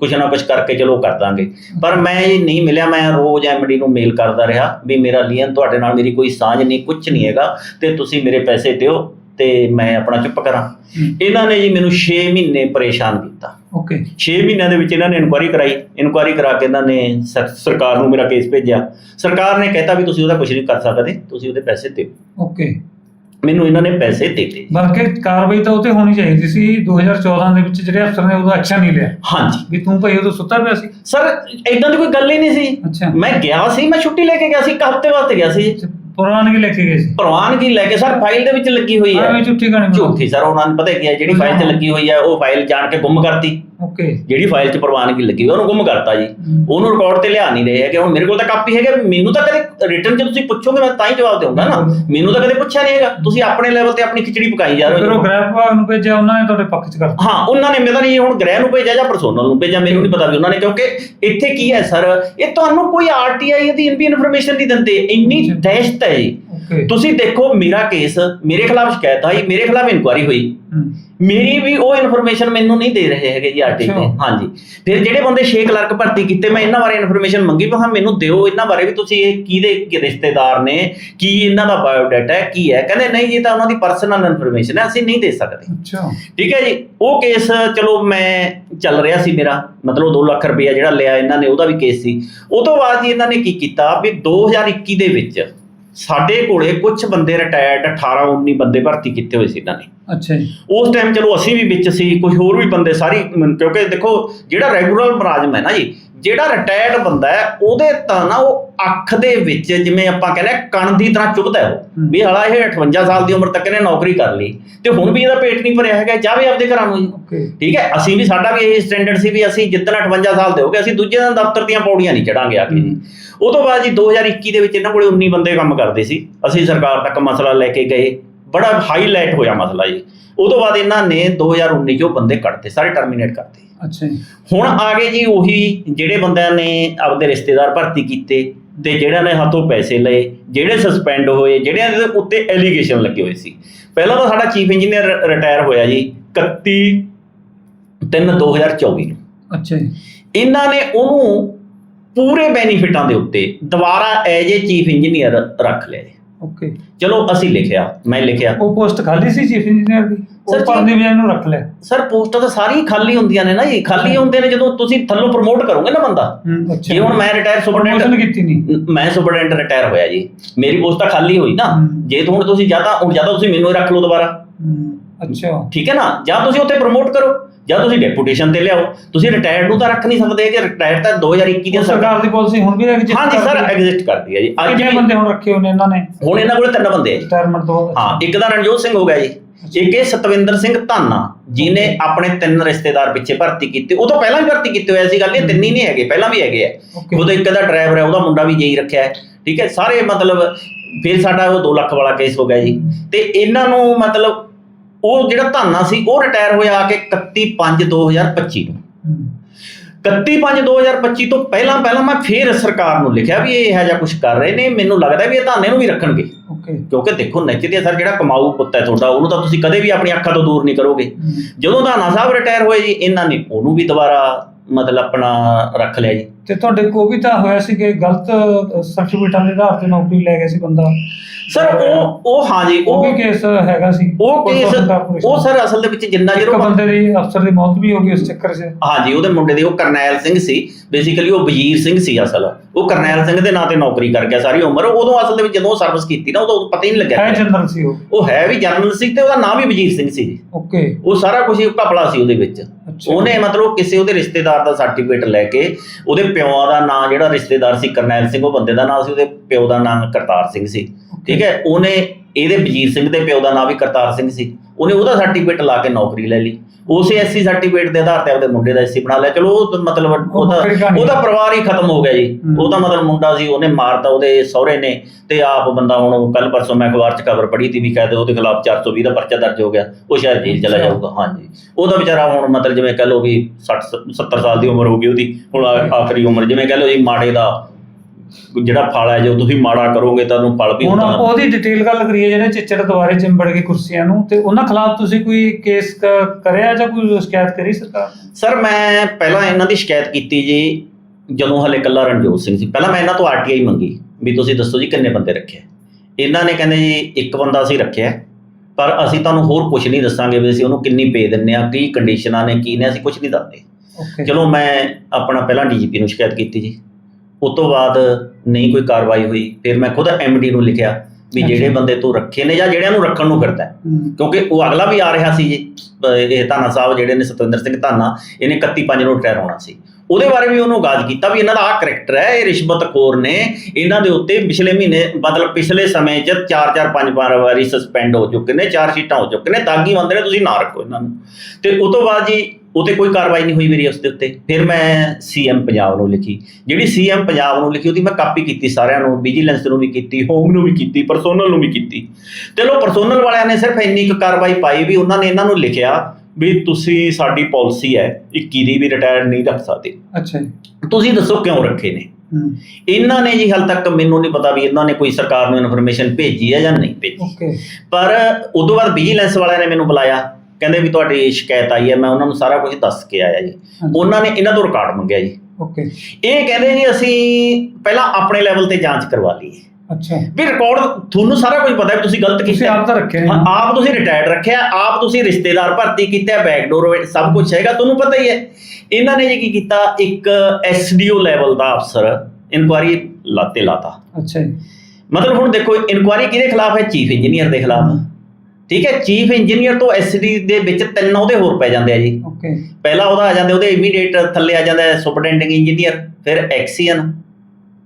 ਕੁਛ ਨਾ ਕੁਛ ਕਰਕੇ ਚਲੋ ਕਰ ਦਾਂਗੇ। ਪਰ ਮੈਂ ਇਹ ਨਹੀਂ ਮਿਲਿਆ, ਮੈਂ ਰੋਜ਼ ਐਮਡੀ ਨੂੰ ਮੇਲ ਕਰਦਾ ਰਿਹਾ ਵੀ ਮੇਰਾ ਲੀਅਨ ਤੁਹਾਡੇ ਨਾਲ ਮੇਰੀ ਕੋਈ ਸਾਂਝ ਨਹੀਂ ਕੁਝ ਨਹੀਂ ਹੈਗਾ, ਤੇ ਤੁਸੀਂ ਮੇਰੇ ਪੈਸੇ ਦਿਓ ਤੇ ਮੈਂ ਆਪਣਾ ਚੁੱਪ ਕਰਾਂ। ਇਹਨਾਂ ਨੇ ਜੀ ਮੈਨੂੰ 6 ਮਹੀਨੇ ਪਰੇਸ਼ਾਨ ਕੀਤਾ। ਓਕੇ। 6 ਮਹੀਨਿਆਂ ਦੇ ਵਿੱਚ ਇਹਨਾਂ ਨੇ ਇਨਕੁਆਰੀ ਕਰਾਈ। ਇਨਕੁਆਰੀ ਕਰਾ ਕੇ ਇਹਨਾਂ ਨੇ ਸਰ- ਸਰਕਾਰ ਨੂੰ ਮੇਰਾ ਕੇਸ ਭੇਜਿਆ। ਸਰਕਾਰ ਨੇ ਕਹਿਤਾ ਵੀ ਤੁਸੀਂ ਉਹਦਾ ਕੁਝ ਨਹੀਂ ਕਰ ਸਕਦੇ ਤੁਸੀਂ ਉਹਦੇ ਪੈਸੇ ਦਿਓ। ਓਕੇ। ਮੈਨੂੰ ਇਹਨਾਂ ਨੇ ਪੈਸੇ ਦਿੱਤੇ। ਬਲਕਿ ਕਾਰਵਾਈ ਤਾਂ ਉਹ ਤੇ ਹੋਣੀ ਚਾਹੀਦੀ ਸੀ। 2014 ਦੇ ਵਿੱਚ ਜਿਹੜੇ ਅਫਸਰ ਨੇ ਉਦੋਂ ਐਕਸ਼ਨ ਨਹੀਂ ਲਿਆ। ਹਾਂਜੀ। ਵੀ ਤੂੰ ਭਾਈ ਉਦੋਂ ਸੁੱਤਾ ਪਿਆ ਸੀ। ਸਰ ਇਦਾਂ ਦੀ ਕੋਈ ਗੱਲ ਹੀ ਨਹੀਂ ਸੀ। ਅੱਛਾ। ਮੈਂ ਗਿਆ ਸੀ ਮੈਂ ਛੁੱਟੀ ਲੈ ਕੇ ਗਿਆ ਸੀ ਇੱਕ ਹਫ਼ਤੇ ਵਾਸਤੇ ਗਿਆ ਸੀ? ਪ੍ਰਵਾਨਗੀ ਲੈ ਕੇ ਗਏ ਸੀ। ਪ੍ਰਵਾਨਗੀ ਲੈ ਕੇ ਸਰ ਫਾਈਲ ਦੇ ਵਿੱਚ ਲੱਗੀ ਹੋਈ ਐਵੇਂ ਹੈ ਝੂਠੀ ਕਹਾਣੀ। ਝੂਠੀ ਸਰ ਉਹਨਾਂ ਨੂੰ ਪਤਾ ਕੀ ਹੈ ਜਿਹੜੀ ਫਾਈਲ 'ਚ ਲੱਗੀ ਹੋਈ ਹੈ ਉਹ ਫਾਈਲ ਜਾਣ ਕੇ ਗੁੰਮ ਕਰਤੀ। ਓਕੇ ਜਿਹੜੀ ਫਾਈਲ 'ਚ ਪ੍ਰਵਾਨਗੀ ਲੱਗੀ ਹੋਈ ਉਹਨੂੰ ਗੁੰਮ ਕਰਤਾ ਜੀ। ਉਹਨੂੰ ਰਿਕਾਰਡ ਤੇ ਲਿਆ ਨਹੀਂ ਰਹੇ ਹੈਗੇ। ਹੁਣ ਮੇਰੇ ਕੋਲ ਤਾਂ ਕਾਪੀ ਹੈਗਾ ਮੈਨੂੰ ਤਾਂ ਕਦੇ ਰਿਟਰਨ 'ਚ ਤੁਸੀਂ ਪੁੱਛੋਗੇ ਮੈਂ ਤਾਂ ਹੀ ਜਵਾਬ ਦੇਵਾਂਗਾ ਨਾ। ਮੈਨੂੰ ਤਾਂ ਕਦੇ ਪੁੱਛਿਆ ਨਹੀਂ ਹੈਗਾ। ਤੁਸੀਂ ਆਪਣੇ ਲੈਵਲ ਤੇ ਆਪਣੀ ਖਿਚੜੀ ਪਕਾਈ ਜਾ ਰਹੇ ਫਿਰ ਉਹ ਹੋ ਗ੍ਰਹਿ ਵਿਭਾਗ ਨੂੰ ਭੇਜਿਆ ਉਹਨਾਂ ਨੇ ਤੁਹਾਡੇ ਪੱਖ 'ਚ ਕਰਤਾ ਹਾਂ ਉਹਨਾਂ ਨੇ ਮੇਰਾ ਨਹੀਂ ਹੁਣ ਗ੍ਰਹਿ ਨੂੰ ਭੇਜਿਆ ਜਾਂ ਪਰਸੋਨਲ ਨੂੰ ਭੇਜਿਆ ਮੈਨੂੰ ਨਹੀਂ ਪਤਾ ਵੀ ਉਹਨਾਂ ਨੇ ਕਿਉਂਕਿ ਇੱਥੇ ਕੀ ਹੈ ਸਰ? ਇਹ ਤੁਹਾਨੂੰ ਕੋਈ ਆਰਟੀਆਈ ਦੀ ਵੀ ਇਨਫੋਰਮੇਸ਼ਨ ਨਹੀਂ ਦਿੰਦੇ। ਇੰਨੀ। ਦਹਿਸ਼ਤ ਹੈ ਜੀ। ਓਕੇ ਤੁਸੀਂ ਦੇਖੋ ਮੇਰਾ ਕੇਸ ਮੇਰੇ ਖਿਲਾਫ ਸ਼ਿਕਾਇਤ ਆਈ ਮੇਰੇ ਖਿਲਾਫ ਇਨਕੁਆਰੀ ਹੋਈ। ਮੇਰੀ ਵੀ ਉਹ ਇਨਫੋਰਮੇਸ਼ਨ ਮੈਨੂੰ ਨਹੀਂ ਦੇ ਰਹੇ ਹੈਗੇ ਜੀ ਆਰਟੀ ਤੇ। ਹਾਂਜੀ। ਫਿਰ ਜਿਹੜੇ ਬੰਦੇ ਛੇ ਕਲਰਕ ਭਰਤੀ ਕੀਤੇ ਮੈਂ ਇਹਨਾਂ ਬਾਰੇ ਇਨਫੋਰਮੇਸ਼ਨ ਮੰਗੀ ਵੀ ਹਾਂ ਮੈਨੂੰ ਦਿਓ ਇਹਨਾਂ ਬਾਰੇ ਵੀ ਤੁਸੀਂ ਇਹ ਕਿਹਦੇ ਕੀ ਰਿਸ਼ਤੇਦਾਰ ਨੇ ਕੀ ਇਹਨਾਂ ਦਾ ਬਾਇਓਡਾਟਾ ਹੈ ਕੀ ਹੈ? ਕਹਿੰਦੇ ਨਹੀਂ ਜੀ ਤਾਂ ਉਹਨਾਂ ਦੀ ਪਰਸਨਲ ਇਨਫੋਰਮੇਸ਼ਨ ਹੈ ਅਸੀਂ ਨਹੀਂ ਦੇ ਸਕਦੇ। ਅੱਛਾ। ਠੀਕ ਹੈ ਜੀ? ਉਹ ਕੇਸ ਚਲੋ ਮੈਂ ਚੱਲ ਰਿਹਾ ਸੀ ਮੇਰਾ ਮਤਲਬ 2 ਲੱਖ ਰੁਪਇਆ ਜਿਹੜਾ ਲਿਆ ਇਹਨਾਂ ਨੇ ਉਹਦਾ ਵੀ ਕੇਸ ਸੀ। ਉਹ ਤੋਂ ਬਾਅਦ ਜੀ ਇਹਨਾਂ ਨੇ ਕੀ ਕੀਤਾ ਵੀ 2021 ਦੇ ਵਿੱਚ ਸਾਡੇ ਕੋਲੇ ਕੁਝ ਬੰਦੇ ਰਿਟਾਇਰਡ 18 19 ਬੰਦੇ ਭਰਤੀ ਕੀਤੇ ਹੋਏ ਸੀ ਇਹਨਾਂ ਨੇ। ਅੱਛਾ ਜੀ। ਉਸ ਟਾਈਮ ਚਲੋ ਅਸੀਂ ਵੀ ਵਿੱਚ ਸੀ ਕੁਝ ਹੋਰ ਵੀ ਬੰਦੇ ਸਾਰੀ ਕਿਉਂਕਿ ਦੇਖੋ ਜਿਹੜਾ ਰੈਗੂਲਰ ਮੁਲਾਜ਼ਮ ਹੈ ਨਾ ਜੀ ਜਿਹੜਾ ਰਿਟਾਇਰਡ ਬੰਦਾ ਹੈ ਉਹਦੇ ਤਾਂ ਨਾ ਉਹ ਅੱਖ ਦੇ ਵਿੱਚ ਜਿਵੇਂ ਆਪਾਂ ਕਹਿੰਦੇ ਕਣ ਦੀ ਤਰ੍ਹਾਂ ਚੁਭਦਾ ਹੈ ਉਹ। ਵੀ ਹਾਲਾ ਇਹ 58 ਸਾਲ ਦੀ ਉਮਰ ਤੱਕ ਇਹਨੇ ਨੌਕਰੀ ਕਰ ਲਈ ਤੇ ਹੁਣ ਵੀ ਇਹਦਾ ਪੇਟ ਨਹੀਂ ਭਰਿਆ ਹੈਗਾ ਜਾਵੇ ਆਪਦੇ ਘਰਾਂ ਨੂੰ ਠੀਕ ਹੈ ਅਸੀਂ ਵੀ ਸਾਡਾ ਵੀ ਇਹ ਸਟੈਂਡਰਡ ਸੀ ਵੀ ਅਸੀਂ ਜਿੱਦਣ 58 ਸਾਲ ਦੇ ਹੋ ਗਏ ਅਸੀਂ ਦੂਜੇ ਦਿਨ ਦਫ਼ਤਰ ਦੀਆਂ ਪੌੜੀਆਂ ਨਹੀਂ ਚੜਾਂਗੇ ਆ ਕੇ ਜੀ। ਉਹ ਤੋਂ ਬਾਅਦ ਜੀ 2021 ਦੇ ਵਿੱਚ ਇਹਨਾਂ ਕੋਲੇ 19 ਬੰਦੇ ਕੰਮ ਕਰਦੇ ਸੀ। ਅਸੀਂ ਸਰਕਾਰ ਤੱਕ ਮਸਲਾ ਲੈ ਕੇ ਗਏ। ਬੜਾ ਹਾਈਲਾਈਟ ਹੋਇਆ ਮਸਲਾ ਜੀ। ਉਹ ਤੋਂ ਬਾਅਦ ਇਹਨਾਂ ਨੇ 2019 ਚੋਂ ਬੰਦੇ ਕੱਢਤੇ ਸਾਰੇ ਟਰਮੀਨੇਟ ਕਰਤੇ। ਅੱਛਾ ਜੀ। ਹੁਣ ਆ ਗਏ ਜੀ ਉਹੀ ਜਿਹੜੇ ਬੰਦਿਆਂ ਨੇ ਆਪਦੇ ਰਿਸ਼ਤੇਦਾਰ ਭਰਤੀ ਕੀਤੇ ਤੇ ਜਿਹੜਿਆਂ ਨੇ ਹੱਥੋਂ ਪੈਸੇ ਲਏ ਜਿਹੜੇ ਸਸਪੈਂਡ ਹੋਏ ਜਿਹੜਿਆਂ ਦੇ ਉੱਤੇ ਐਲੀਗੇਸ਼ਨ ਲੱਗੇ ਹੋਏ ਸੀ। ਪਹਿਲਾਂ ਤਾਂ ਸਾਡਾ ਚੀਫ ਇੰਜੀਨੀਅਰ ਰਿਟਾਇਰ ਹੋਇਆ ਜੀ 31 3 2024 ਨੂੰ। ਅੱਛਾ ਜੀ। ਇਹਨਾਂ ਨੇ ਉਹਨੂੰ ਪੂਰੇ ਬੈਨੀਫਿਟਾਂ ਦੇ ਉੱਤੇ ਦੁਬਾਰਾ ਐਜ ਏ ਚੀਫ ਇੰਜੀਨੀਅਰ ਰੱਖ ਲਿਆ ਜੀ ਓਕੇ ਚਲੋ ਅਸੀਂ ਲਿਖਿਆ ਮੈਂ ਲਿਖਿਆ। ਉਹ ਪੋਸਟ ਖਾਲੀ ਸੀ ਚੀਫ ਇੰਜੀਨੀਅਰ ਦੀ? ਜੀ- ਪਰਨੇ ਵਜੇ ਨੂੰ ਰੱਖ ਲਿਆ? ਸਰ ਪੋਸਟਾਂ ਤਾਂ ਸਾਰੀਆਂ ਖਾਲੀ ਹੁੰਦੀਆਂ ਨੇ ਨਾ ਜੀ। ਖਾਲੀ ਹੁੰਦੇ ਨੇ ਜਦੋਂ ਤੁਸੀਂ ਥੱਲੋਂ ਪ੍ਰਮੋਟ ਕਰੋਗੇ ਨਾ ਬੰਦਾ। ਜੇ ਹੁਣ ਮੈਂ ਰਿਟਾਇਰ ਸੁਪਰਡੈਂਟ ਕੀਤੀ ਨਹੀਂ ਮੈਂ ਸੁਪਰਡੈਂਟ ਰਿਟਾਇਰ ਹੋਇਆ ਜੀ। ਮੇਰੀ ਪੋਸਟ ਤਾਂ ਖਾਲੀ ਹੋਈ ਨਾ। ਜੇ ਹੁਣ ਤੁਸੀਂ ਜਾਂ ਤਾਂ ਹੁਣ ਜਾਂ ਤਾਂ ਤੁਸੀਂ ਮੈਨੂੰ ਹੀ ਰੱਖ ਲਓ ਦੁਬਾਰਾ। ਅੱਛਾ। ਠੀਕ ਹੈ ਨਾ? ਜਾਂ ਤੁਸੀਂ ਉੱਥੇ ਪ੍ਰਮੋਟ ਕਰੋ। ਜਾਂ ਤੁਸੀਂ ਡੈਪੂਟੇਸ਼ਨ ਤੇ ਲਿਆਓ ਤੁਸੀਂ ਰਿਟਾਇਰਡ ਨੂੰ ਤਾਂ ਰੱਖ ਨਹੀਂ ਸਕਦੇ ਕਿ ਰਿਟਾਇਰ ਤਾਂ 2021 ਦੀ ਸਰਕਾਰ ਦੀ ਪਾਲਿਸੀ ਹੁਣ ਵੀ ਹੈ ਕਿ ਹਾਂਜੀ ਸਰ ਐਗਜ਼ਿਸਟ ਕਰਦੀ ਹੈ ਜੀ। ਅੱਜ ਕਿੰਨੇ ਬੰਦੇ ਹੁਣ ਰੱਖੇ ਹੋਏ ਨੇ ਇਹਨਾਂ ਨੇ? ਹੁਣ ਇਹਨਾਂ ਕੋਲੇ ਤਿੰਨ ਬੰਦੇ ਰਿਟਾਇਰਮੈਂਟ ਤੋਂ ਹਾਂ ਇੱਕ। ਦਾ ਰਣਜੋਤ ਸਿੰਘ ਹੋ ਗਿਆ ਜੀ ਇੱਕ ਇਹ ਸਤਵਿੰਦਰ ਸਿੰਘ ਧਾਨਾ ਜਿਨੇ ਆਪਣੇ ਤਿੰਨ ਰਿਸ਼ਤੇਦਾਰ ਪਿੱਛੇ ਭਰਤੀ ਕੀਤੇ। ਉਹ ਤੋਂ ਪਹਿਲਾਂ ਵੀ ਭਰਤੀ ਕੀਤੇ ਹੋਏ ਸੀ ਗੱਲ ਇਹ ਤਿੰਨ ਹੀ ਨਹੀਂ ਹੈਗੇ ਪਹਿਲਾਂ ਵੀ ਹੈਗੇ ਆ। ਉਹਦਾ ਇੱਕ ਦਾ ਡਰਾਈਵਰ ਹੈ ਉਹਦਾ ਮੁੰਡਾ ਵੀ ਜੇਈ ਰੱਖਿਆ ਹੈ ਠੀਕ ਹੈ? ਸਾਰੇ ਮਤਲਬ ਫਿਰ ਸਾਡਾ ਉਹ 2 ਲੱਖ ਵਾਲਾ ਕੇਸ ਹੋ ਗਿਆ ਜੀ। ਤੇ ਇਹਨਾਂ ਨੂੰ ਮਤਲਬ ਉਹ ਜਿਹੜਾ ਧਾਨਾ ਸੀ ਉਹ ਰਿਟਾਇਰ ਹੋਇਆ ਆ ਕੇ 31 5 2025 ਨੂੰ। ਹੂੰ, 31 5 2025 ਤੋਂ ਪਹਿਲਾਂ ਪਹਿਲਾਂ ਮੈਂ ਫੇਰ ਸਰਕਾਰ ਨੂੰ ਲਿਖਿਆ ਵੀ ਇਹ ਇਹੋ ਜਿਹਾ ਕੁਝ ਕਰ ਰਹੇ ਨੇ। ਮੈਨੂੰ ਲੱਗਦਾ ਵੀ ਇਹ ਧਾਨੇ ਨੂੰ ਵੀ ਰੱਖਣਗੇ। ਕਿਉਂਕਿ ਦੇਖੋ ਨੱਚਦੇ ਸਰ ਜਿਹੜਾ ਕਮਾਊ ਪੁੱਤ ਹੈ ਤੁਹਾਡਾ ਉਹਨੂੰ ਤਾਂ ਤੁਸੀਂ ਕਦੇ ਵੀ ਆਪਣੀ ਅੱਖਾਂ ਤੋਂ ਦੂਰ ਨਹੀਂ ਕਰੋਗੇ। ਜਦੋਂ ਧਾਨਾ ਸਾਹਿਬ ਰਿਟਾਇਰ ਹੋਏ ਜੀ ਇਹਨਾਂ ਨੇ ਉਹਨੂੰ ਵੀ ਦੁਬਾਰਾ ਮਤਲਬ ਆਪਣਾ ਰੱਖ ਲਿਆ ਜੀ। ਤੇ ਤੁਹਾਡੇ ਕੋ ਵੀ ਤਾਂ ਹੋਇਆ ਸੀ ਕਿ ਗਲਤ ਸਰਟੀਫਿਕੇਟਾਂ ਦੇ ਆਧਾਰ ਤੇ ਨੌਕਰੀ ਲੈ ਗਏ ਸੀ ਬੰਦਾ। ਸਰ ਉਹ ਉਹ ਹਾਂ ਜੀ ਉਹ ਉਹ ਵੀ ਕੇਸ ਹੈਗਾ ਸੀ। ਉਹ ਕੇਸ ਉਹ ਸਰ ਅਸਲ ਦੇ ਵਿੱਚ ਜਿੰਨਾ ਇੱਕ ਜਿਹੜਾ ਬੰਦੇ ਦੀ ਅਫਸਰ ਦੀ ਮੌਤ ਵੀ ਹੋ ਗਈ ਉਸ ਚੱਕਰ 'ਚ। ਹਾਂਜੀ ਉਹਦੇ ਮੁੰਡੇ ਦੇ ਉਹ ਕਰਨੈਲ ਸਿੰਘ ਸੀ। ਬੇਸਿਕਲੀ ਉਹ ਵਜ਼ੀਰ ਸਿੰਘ ਸੀ ਅਸਲ। ਉਹ ਕਰਨੈਲ ਸਿੰਘ ਦੇ ਨਾਂ ਤੇ ਨੌਕਰੀ ਕਰ ਗਿਆ ਸਾਰੀ ਉਮਰ। ਉਦੋਂ ਅਸਲ ਦੇ ਵਿੱਚ ਜਦੋਂ ਸਰਵਿਸ ਕੀਤੀ ਨਾ ਉਦੋਂ ਪਤਾ ਹੀ ਨਹੀਂ ਹੈ ਲੱਗਿਆ ਜਨਰਲ ਸੀ ਉਹ। ਉਹ ਹੈ ਵੀ ਜਰਨਲ ਸੀ ਤੇ ਉਹਦਾ ਨਾਮ ਵੀ ਵਜ਼ੀਰ ਸਿੰਘ ਸੀ ਜੀ। ਓਕੇ ਉਹ ਸਾਰਾ ਕੁਝ ਹੀ ਘਪਲਾ ਸੀ ਉਹਦੇ ਵਿੱਚ। ਉਹਨੇ ਮਤਲਬ ਕਿਸੇ ਉਹਦੇ ਰਿਸ਼ਤੇਦਾਰ ਦਾ ਸਰਟੀਫਿਕੇਟ ਲੈ ਕੇ ਉਹਦੇ ਪਿਓ ਦਾ ਨਾਂ ਜਿਹੜਾ ਰਿਸ਼ਤੇਦਾਰ ਸੀ ਕਰਨੈਲ ਸਿੰਘ ਉਹ ਬੰਦੇ ਦਾ ਨਾਂ ਸੀ ਉਹਦੇ ਪਿਓ ਦਾ ਨਾਮ ਕਰਤਾਰ ਸਿੰਘ ਸੀ। ਠੀਕ ਹੈ? ਉਹਨੇ ਇਹਦੇ ਵਜੀਰ ਸਿੰਘ ਦੇ ਪਿਓ ਦਾ ਨਾਮ ਵੀ ਕਰਤਾਰ ਸਿੰਘ ਸੀ। ਉਹਨੇ ਉਹਦਾ ਸਰਟੀਫਿਕੇਟ ਲਾ ਕੇ ਨੌਕਰੀ ਲੈ ਲਈ। ਉਸੇ ਐਸਸੀ ਸਰਟੀਫਿਕੇਟ ਦੇ ਆਧਾਰ ਤੇ ਆਪਦੇ ਮੁੰਡੇ ਦਾ ਐਸਸੀ ਬਣਾ ਲਿਆ। ਚਲੋ ਉਹ ਮਤਲਬ ਉਹਦਾ ਉਹਦਾ ਪਰਿਵਾਰ ਹੀ ਖਤਮ ਹੋ ਗਿਆ ਜੀ। ਉਹਦਾ ਮਤਲਬ ਮੁੰਡਾ ਸੀ ਉਹਨੇ ਮਾਰਤਾ ਉਹਦੇ ਸਹੁਰੇ ਨੇ ਤੇ ਆਪ ਬੰਦਾ ਹੁਣ ਕੱਲ ਪਰਸੋਂ ਮੈਂ ਅਖਬਾਰ 'ਚ ਖਬਰ ਪੜ੍ਹੀ ਤੀ ਵੀ ਕਹਿੰਦੇ ਉਹਦੇ ਖਿਲਾਫ 420 ਦਾ ਪਰਚਾ ਦਰਜ ਹੋ ਗਿਆ। ਉਹ ਸ਼ਾਇਦ ਜੇਲ੍ਹ ਚਲਾ। ਜਾਊਗਾ। ਹਾਂਜੀ। ਉਹਦਾ ਵਿਚਾਰਾ ਹੁਣ ਮਤਲਬ ਜਿਵੇਂ ਕਹ ਲਓ ਵੀ 60 70 ਸਾਲ ਦੀ ਉਮਰ ਹੋ ਗਈ ਉਹਦੀ। ਹੁਣ ਆਖਰੀ ਉਮਰ ਜਿਵੇਂ ਕਹ ਲਓ ਜੀ ਮਾੜੇ ਦਾ ਜਿਹੜਾ ਫਲ ਹੈ ਜੋ ਤੁਸੀਂ ਮਾੜਾ ਕਰੋਗੇ ਤਾਂ ਉਹਨੂੰ ਫਲ ਵੀ ਹੁਣ ਹੁੰਦਾ। ਉਹਦੀ ਡਿਟੇਲ ਗੱਲ ਕਰੀਏ ਜਿਹੜੇ ਚਿੱਚੜ ਦੁਆਰੇ ਚਿੰਬੜ ਗਏ ਕੁਰਸੀਆਂ ਨੂੰ ਤੇ ਉਹਨਾਂ ਖਿਲਾਫ ਤੁਸੀਂ ਕੋਈ ਕੇਸ ਕ- ਕਰਿਆ ਜਾਂ ਕੋਈ ਸ਼ਿਕਾਇਤ ਕਰੀ ਸਰਕਾਰ ਨੂੰ? ਸਰ ਮੈਂ ਪਹਿਲਾਂ ਇਹਨਾਂ ਦੀ ਸ਼ਿਕਾਇਤ ਕੀਤੀ ਜੀ ਜਦੋਂ ਹਲੇ ਕੱਲਾ ਰਣਜੋਤ ਸਿੰਘ ਸੀ। ਪਹਿਲਾਂ ਮੈਂ ਇਹਨਾਂ ਤੋਂ ਆਰਟੀਆਈ ਮੰਗੀ ਵੀ ਤੁਸੀਂ ਦੱਸੋ ਜੀ ਕਿੰਨੇ ਬੰਦੇ ਰੱਖੇ। ਇਹਨਾਂ ਨੇ ਕਹਿੰਦੇ ਜੀ ਇੱਕ ਬੰਦਾ ਅਸੀਂ ਰੱਖਿਆ ਪਰ ਅਸੀਂ ਤੁਹਾਨੂੰ ਹੋਰ ਕੁਝ ਨਹੀਂ ਦੱਸਾਂਗੇ ਵੀ ਅਸੀਂ ਉਹਨੂੰ ਕਿੰਨੀ ਪੇ ਦਿੰਨੇ ਆ ਕੀ ਕੰਡੀਸ਼ਨਾਂ ਨੇ ਕੀ ਨੇ ਅਸੀਂ ਕੁਝ ਨਹੀਂ ਦੱਸਦੇ। ਓਕੇ ਚਲੋ ਮੈਂ ਆਪਣਾ ਪਹਿਲਾਂ ਡੀਜੀਪੀ ਨੂੰ ਸ਼ਿਕਾਇਤ ਕੀਤੀ ਜੀ। ਉਸ ਤੋਂ ਬਾਅਦ ਨਹੀਂ ਕੋਈ ਕਾਰਵਾਈ ਹੋਈ ਫਿਰ ਮੈਂ ਖੁਦ ਐਮਡੀ ਨੂੰ ਲਿਖਿਆ ਵੀ ਜਿਹੜੇ। ਬੰਦੇ ਤੂੰ ਰੱਖੇ ਨੇ ਜਾਂ ਜਿਹੜਿਆਂ ਨੂੰ ਰੱਖਣ ਨੂੰ ਫਿਰਦਾ ਕਿਉਂਕਿ ਉਹ ਅਗਲਾ ਵੀ ਆ ਰਿਹਾ ਸੀ ਜੀ ਇਹ ਧਾਨਾ ਸਾਹਿਬ ਜਿਹੜੇ ਨੇ ਸਤਵਿੰਦਰ ਸਿੰਘ ਧਾਨਾ ਇਹਨੇ 31 ਪੰਜ ਨੂੰ ਰਿਟਾਇਰ ਹੋਣਾ ਸੀ। ਉਹਦੇ ਬਾਰੇ ਵੀ ਉਹਨੂੰ ਗਾਜ ਕੀਤਾ ਵੀ ਇਹਨਾਂ ਦਾ ਆਹ ਕਰੈਕਟਰ ਹੈ ਇਹ ਰਿਸ਼ਵਤਖੋਰ ਨੇ ਇਹਨਾਂ ਦੇ ਉੱਤੇ ਪਿਛਲੇ ਮਹੀਨੇ ਮਤਲਬ ਪਿਛਲੇ ਸਮੇਂ 'ਚ 4-4 5-5 ਵਾਰੀ ਸਸਪੈਂਡ ਹੋ ਚੁੱਕੇ ਨੇ ਚਾਰ ਸ਼ੀਟਾਂ ਹੋ ਚੁੱਕੇ ਨੇ ਦਾਗੀ ਬੰਦੇ ਨੇ ਤੁਸੀਂ ਨਾ ਰੱਖੋ ਇਹਨਾਂ ਨੂੰ। ਤੇ ਉਸ ਤੋਂ ਬਾਅਦ ਜੀ ਉਤੇ ਕੋਈ ਕਾਰਵਾਈ ਨਹੀਂ ਹੋਈ ਮੇਰੀ ਉਸ ਦੇ ਉੱਤੇ। ਫਿਰ ਮੈਂ ਸੀਐਮ ਪੰਜਾਬ ਨੂੰ ਲਿਖੀ। ਜਿਹੜੀ ਸੀਐਮ ਪੰਜਾਬ ਨੂੰ ਲਿਖੀ ਉਹਦੀ ਮੈਂ ਕਾਪੀ ਕੀਤੀ ਸਾਰਿਆਂ ਨੂੰ ਵਿਜੀਲੈਂਸ ਨੂੰ ਵੀ ਕੀਤੀ ਹੋਮ ਨੂੰ ਵੀ ਕੀਤੀ ਪਰਸੋਨਲ ਨੂੰ ਵੀ ਕੀਤੀ। ਚਲੋ ਪਰਸੋਨਲ ਵਾਲਿਆਂ ਨੇ ਸਿਰਫ ਇੰਨੀ ਕੁ ਕਾਰਵਾਈ ਪਾਈ ਵੀ ਉਹਨਾਂ ਨੇ ਇਹਨਾਂ ਨੂੰ ਲਿਖਿਆ ਵੀ ਤੁਸੀਂ ਸਾਡੀ ਪਾਲਿਸੀ ਹੈ 21 ਦੀ ਵੀ ਰਿਟਾਇਰ ਨਹੀਂ ਰੱਖ ਸਕਦੇ। ਅੱਛਾ ਤੁਸੀਂ ਦੱਸੋ ਕਿਉਂ ਰੱਖੇ ਨੇ? ਇਹਨਾਂ ਨੇ ਜੀ ਹਾਲ ਤੱਕ ਮੈਨੂੰ ਨਹੀਂ ਪਤਾ ਵੀ ਇਹਨਾਂ ਨੇ ਕੋਈ ਸਰਕਾਰ ਨੂੰ ਇਨਫੋਰਮੇਸ਼ਨ ਭੇਜੀ ਹੈ ਜਾਂ ਨਹੀਂ ਭੇਜੀ। ਪਰ ਉਦੋਂ ਬਾਅਦ ਵਿਜੀਲੈਂਸ ਵਾਲਿਆਂ ਨੇ ਮੈਨੂੰ ਬੁਲਾਇਆ। ਕਹਿੰਦੇ ਵੀ ਤੁਹਾਡੀ ਸ਼ਿਕਾਇਤ ਆਈ ਹੈ ਮੈਂ ਉਹਨਾਂ ਨੂੰ ਸਾਰਾ ਕੁਝ ਦੱਸ ਕੇ ਆਇਆ ਜੀ। ਉਹਨਾਂ ਨੇ ਇਹਨਾਂ ਤੋਂ ਰਿਕਾਰਡ ਮੰਗਿਆ ਜੀ। ਓਕੇ। ਇਹ ਕਹਿੰਦੇ ਜੀ ਅਸੀਂ ਪਹਿਲਾਂ ਆਪਣੇ ਲੈਵਲ ਤੇ ਜਾਂਚ ਕਰਵਾ ਲਈ। ਅੱਛਾ। ਵੀ ਰਿਕਾਰਡ ਤੁਹਾਨੂੰ ਸਾਰਾ ਕੁਝ ਪਤਾ ਹੈ ਤੁਸੀਂ ਗਲਤ ਤੁਸੀਂ ਕੀਤਾ ਆਪ ਤਾਂ ਰੱਖੇ ਨੇ ਹਾਂ, ਆਪ ਤੁਸੀਂ ਰਿਟਾਇਰਡ ਰੱਖਿਆ ਆਪ ਤੁਸੀਂ ਰਿਸ਼ਤੇਦਾਰ ਭਰਤੀ ਕੀਤਾ ਬੈਕਡੋਰ ਸਭ ਕੁਝ ਹੈਗਾ ਤੁਹਾਨੂੰ ਪਤਾ ਹੀ ਹੈ। ਇਹਨਾਂ ਨੇ ਜੀ ਕੀ ਕੀਤਾ? ਇੱਕ ਐਸਡੀਓ ਲੈਵਲ ਦਾ ਅਫਸਰ ਇਨਕੁਆਰੀ ਲਾਤੇ ਲਾਤਾ। ਅੱਛਾ ਜੀ। ਮਤਲਬ ਹੁਣ ਦੇਖੋ ਇਨਕੁਆਰੀ ਕਿਹਦੇ ਖਿਲਾਫ ਹੈ? ਚੀਫ ਇੰਜੀਨੀਅਰ ਦੇ ਖਿਲਾਫ। ਠੀਕ ਹੈ ਚੀਫ ਇੰਜੀਨੀਅਰ ਤੋਂ ਐਸਡੀ ਦੇ ਵਿੱਚ ਤਿੰਨ ਉਹਦੇ ਹੋਰ ਪੈ ਜਾਂਦੇ ਆ ਜੀ। ਓਕੇ ਪਹਿਲਾ ਉਹਦਾ ਆ ਜਾਂਦੇ ਉਹਦੇ ਇਮੀਡੀਏਟ ਥੱਲੇ ਆ ਜਾਂਦਾ ਸੁਪਰਡੈਂਟਿੰਗ ਇੰਜੀਨੀਅਰ ਫਿਰ ਐਕਸੀਅਨ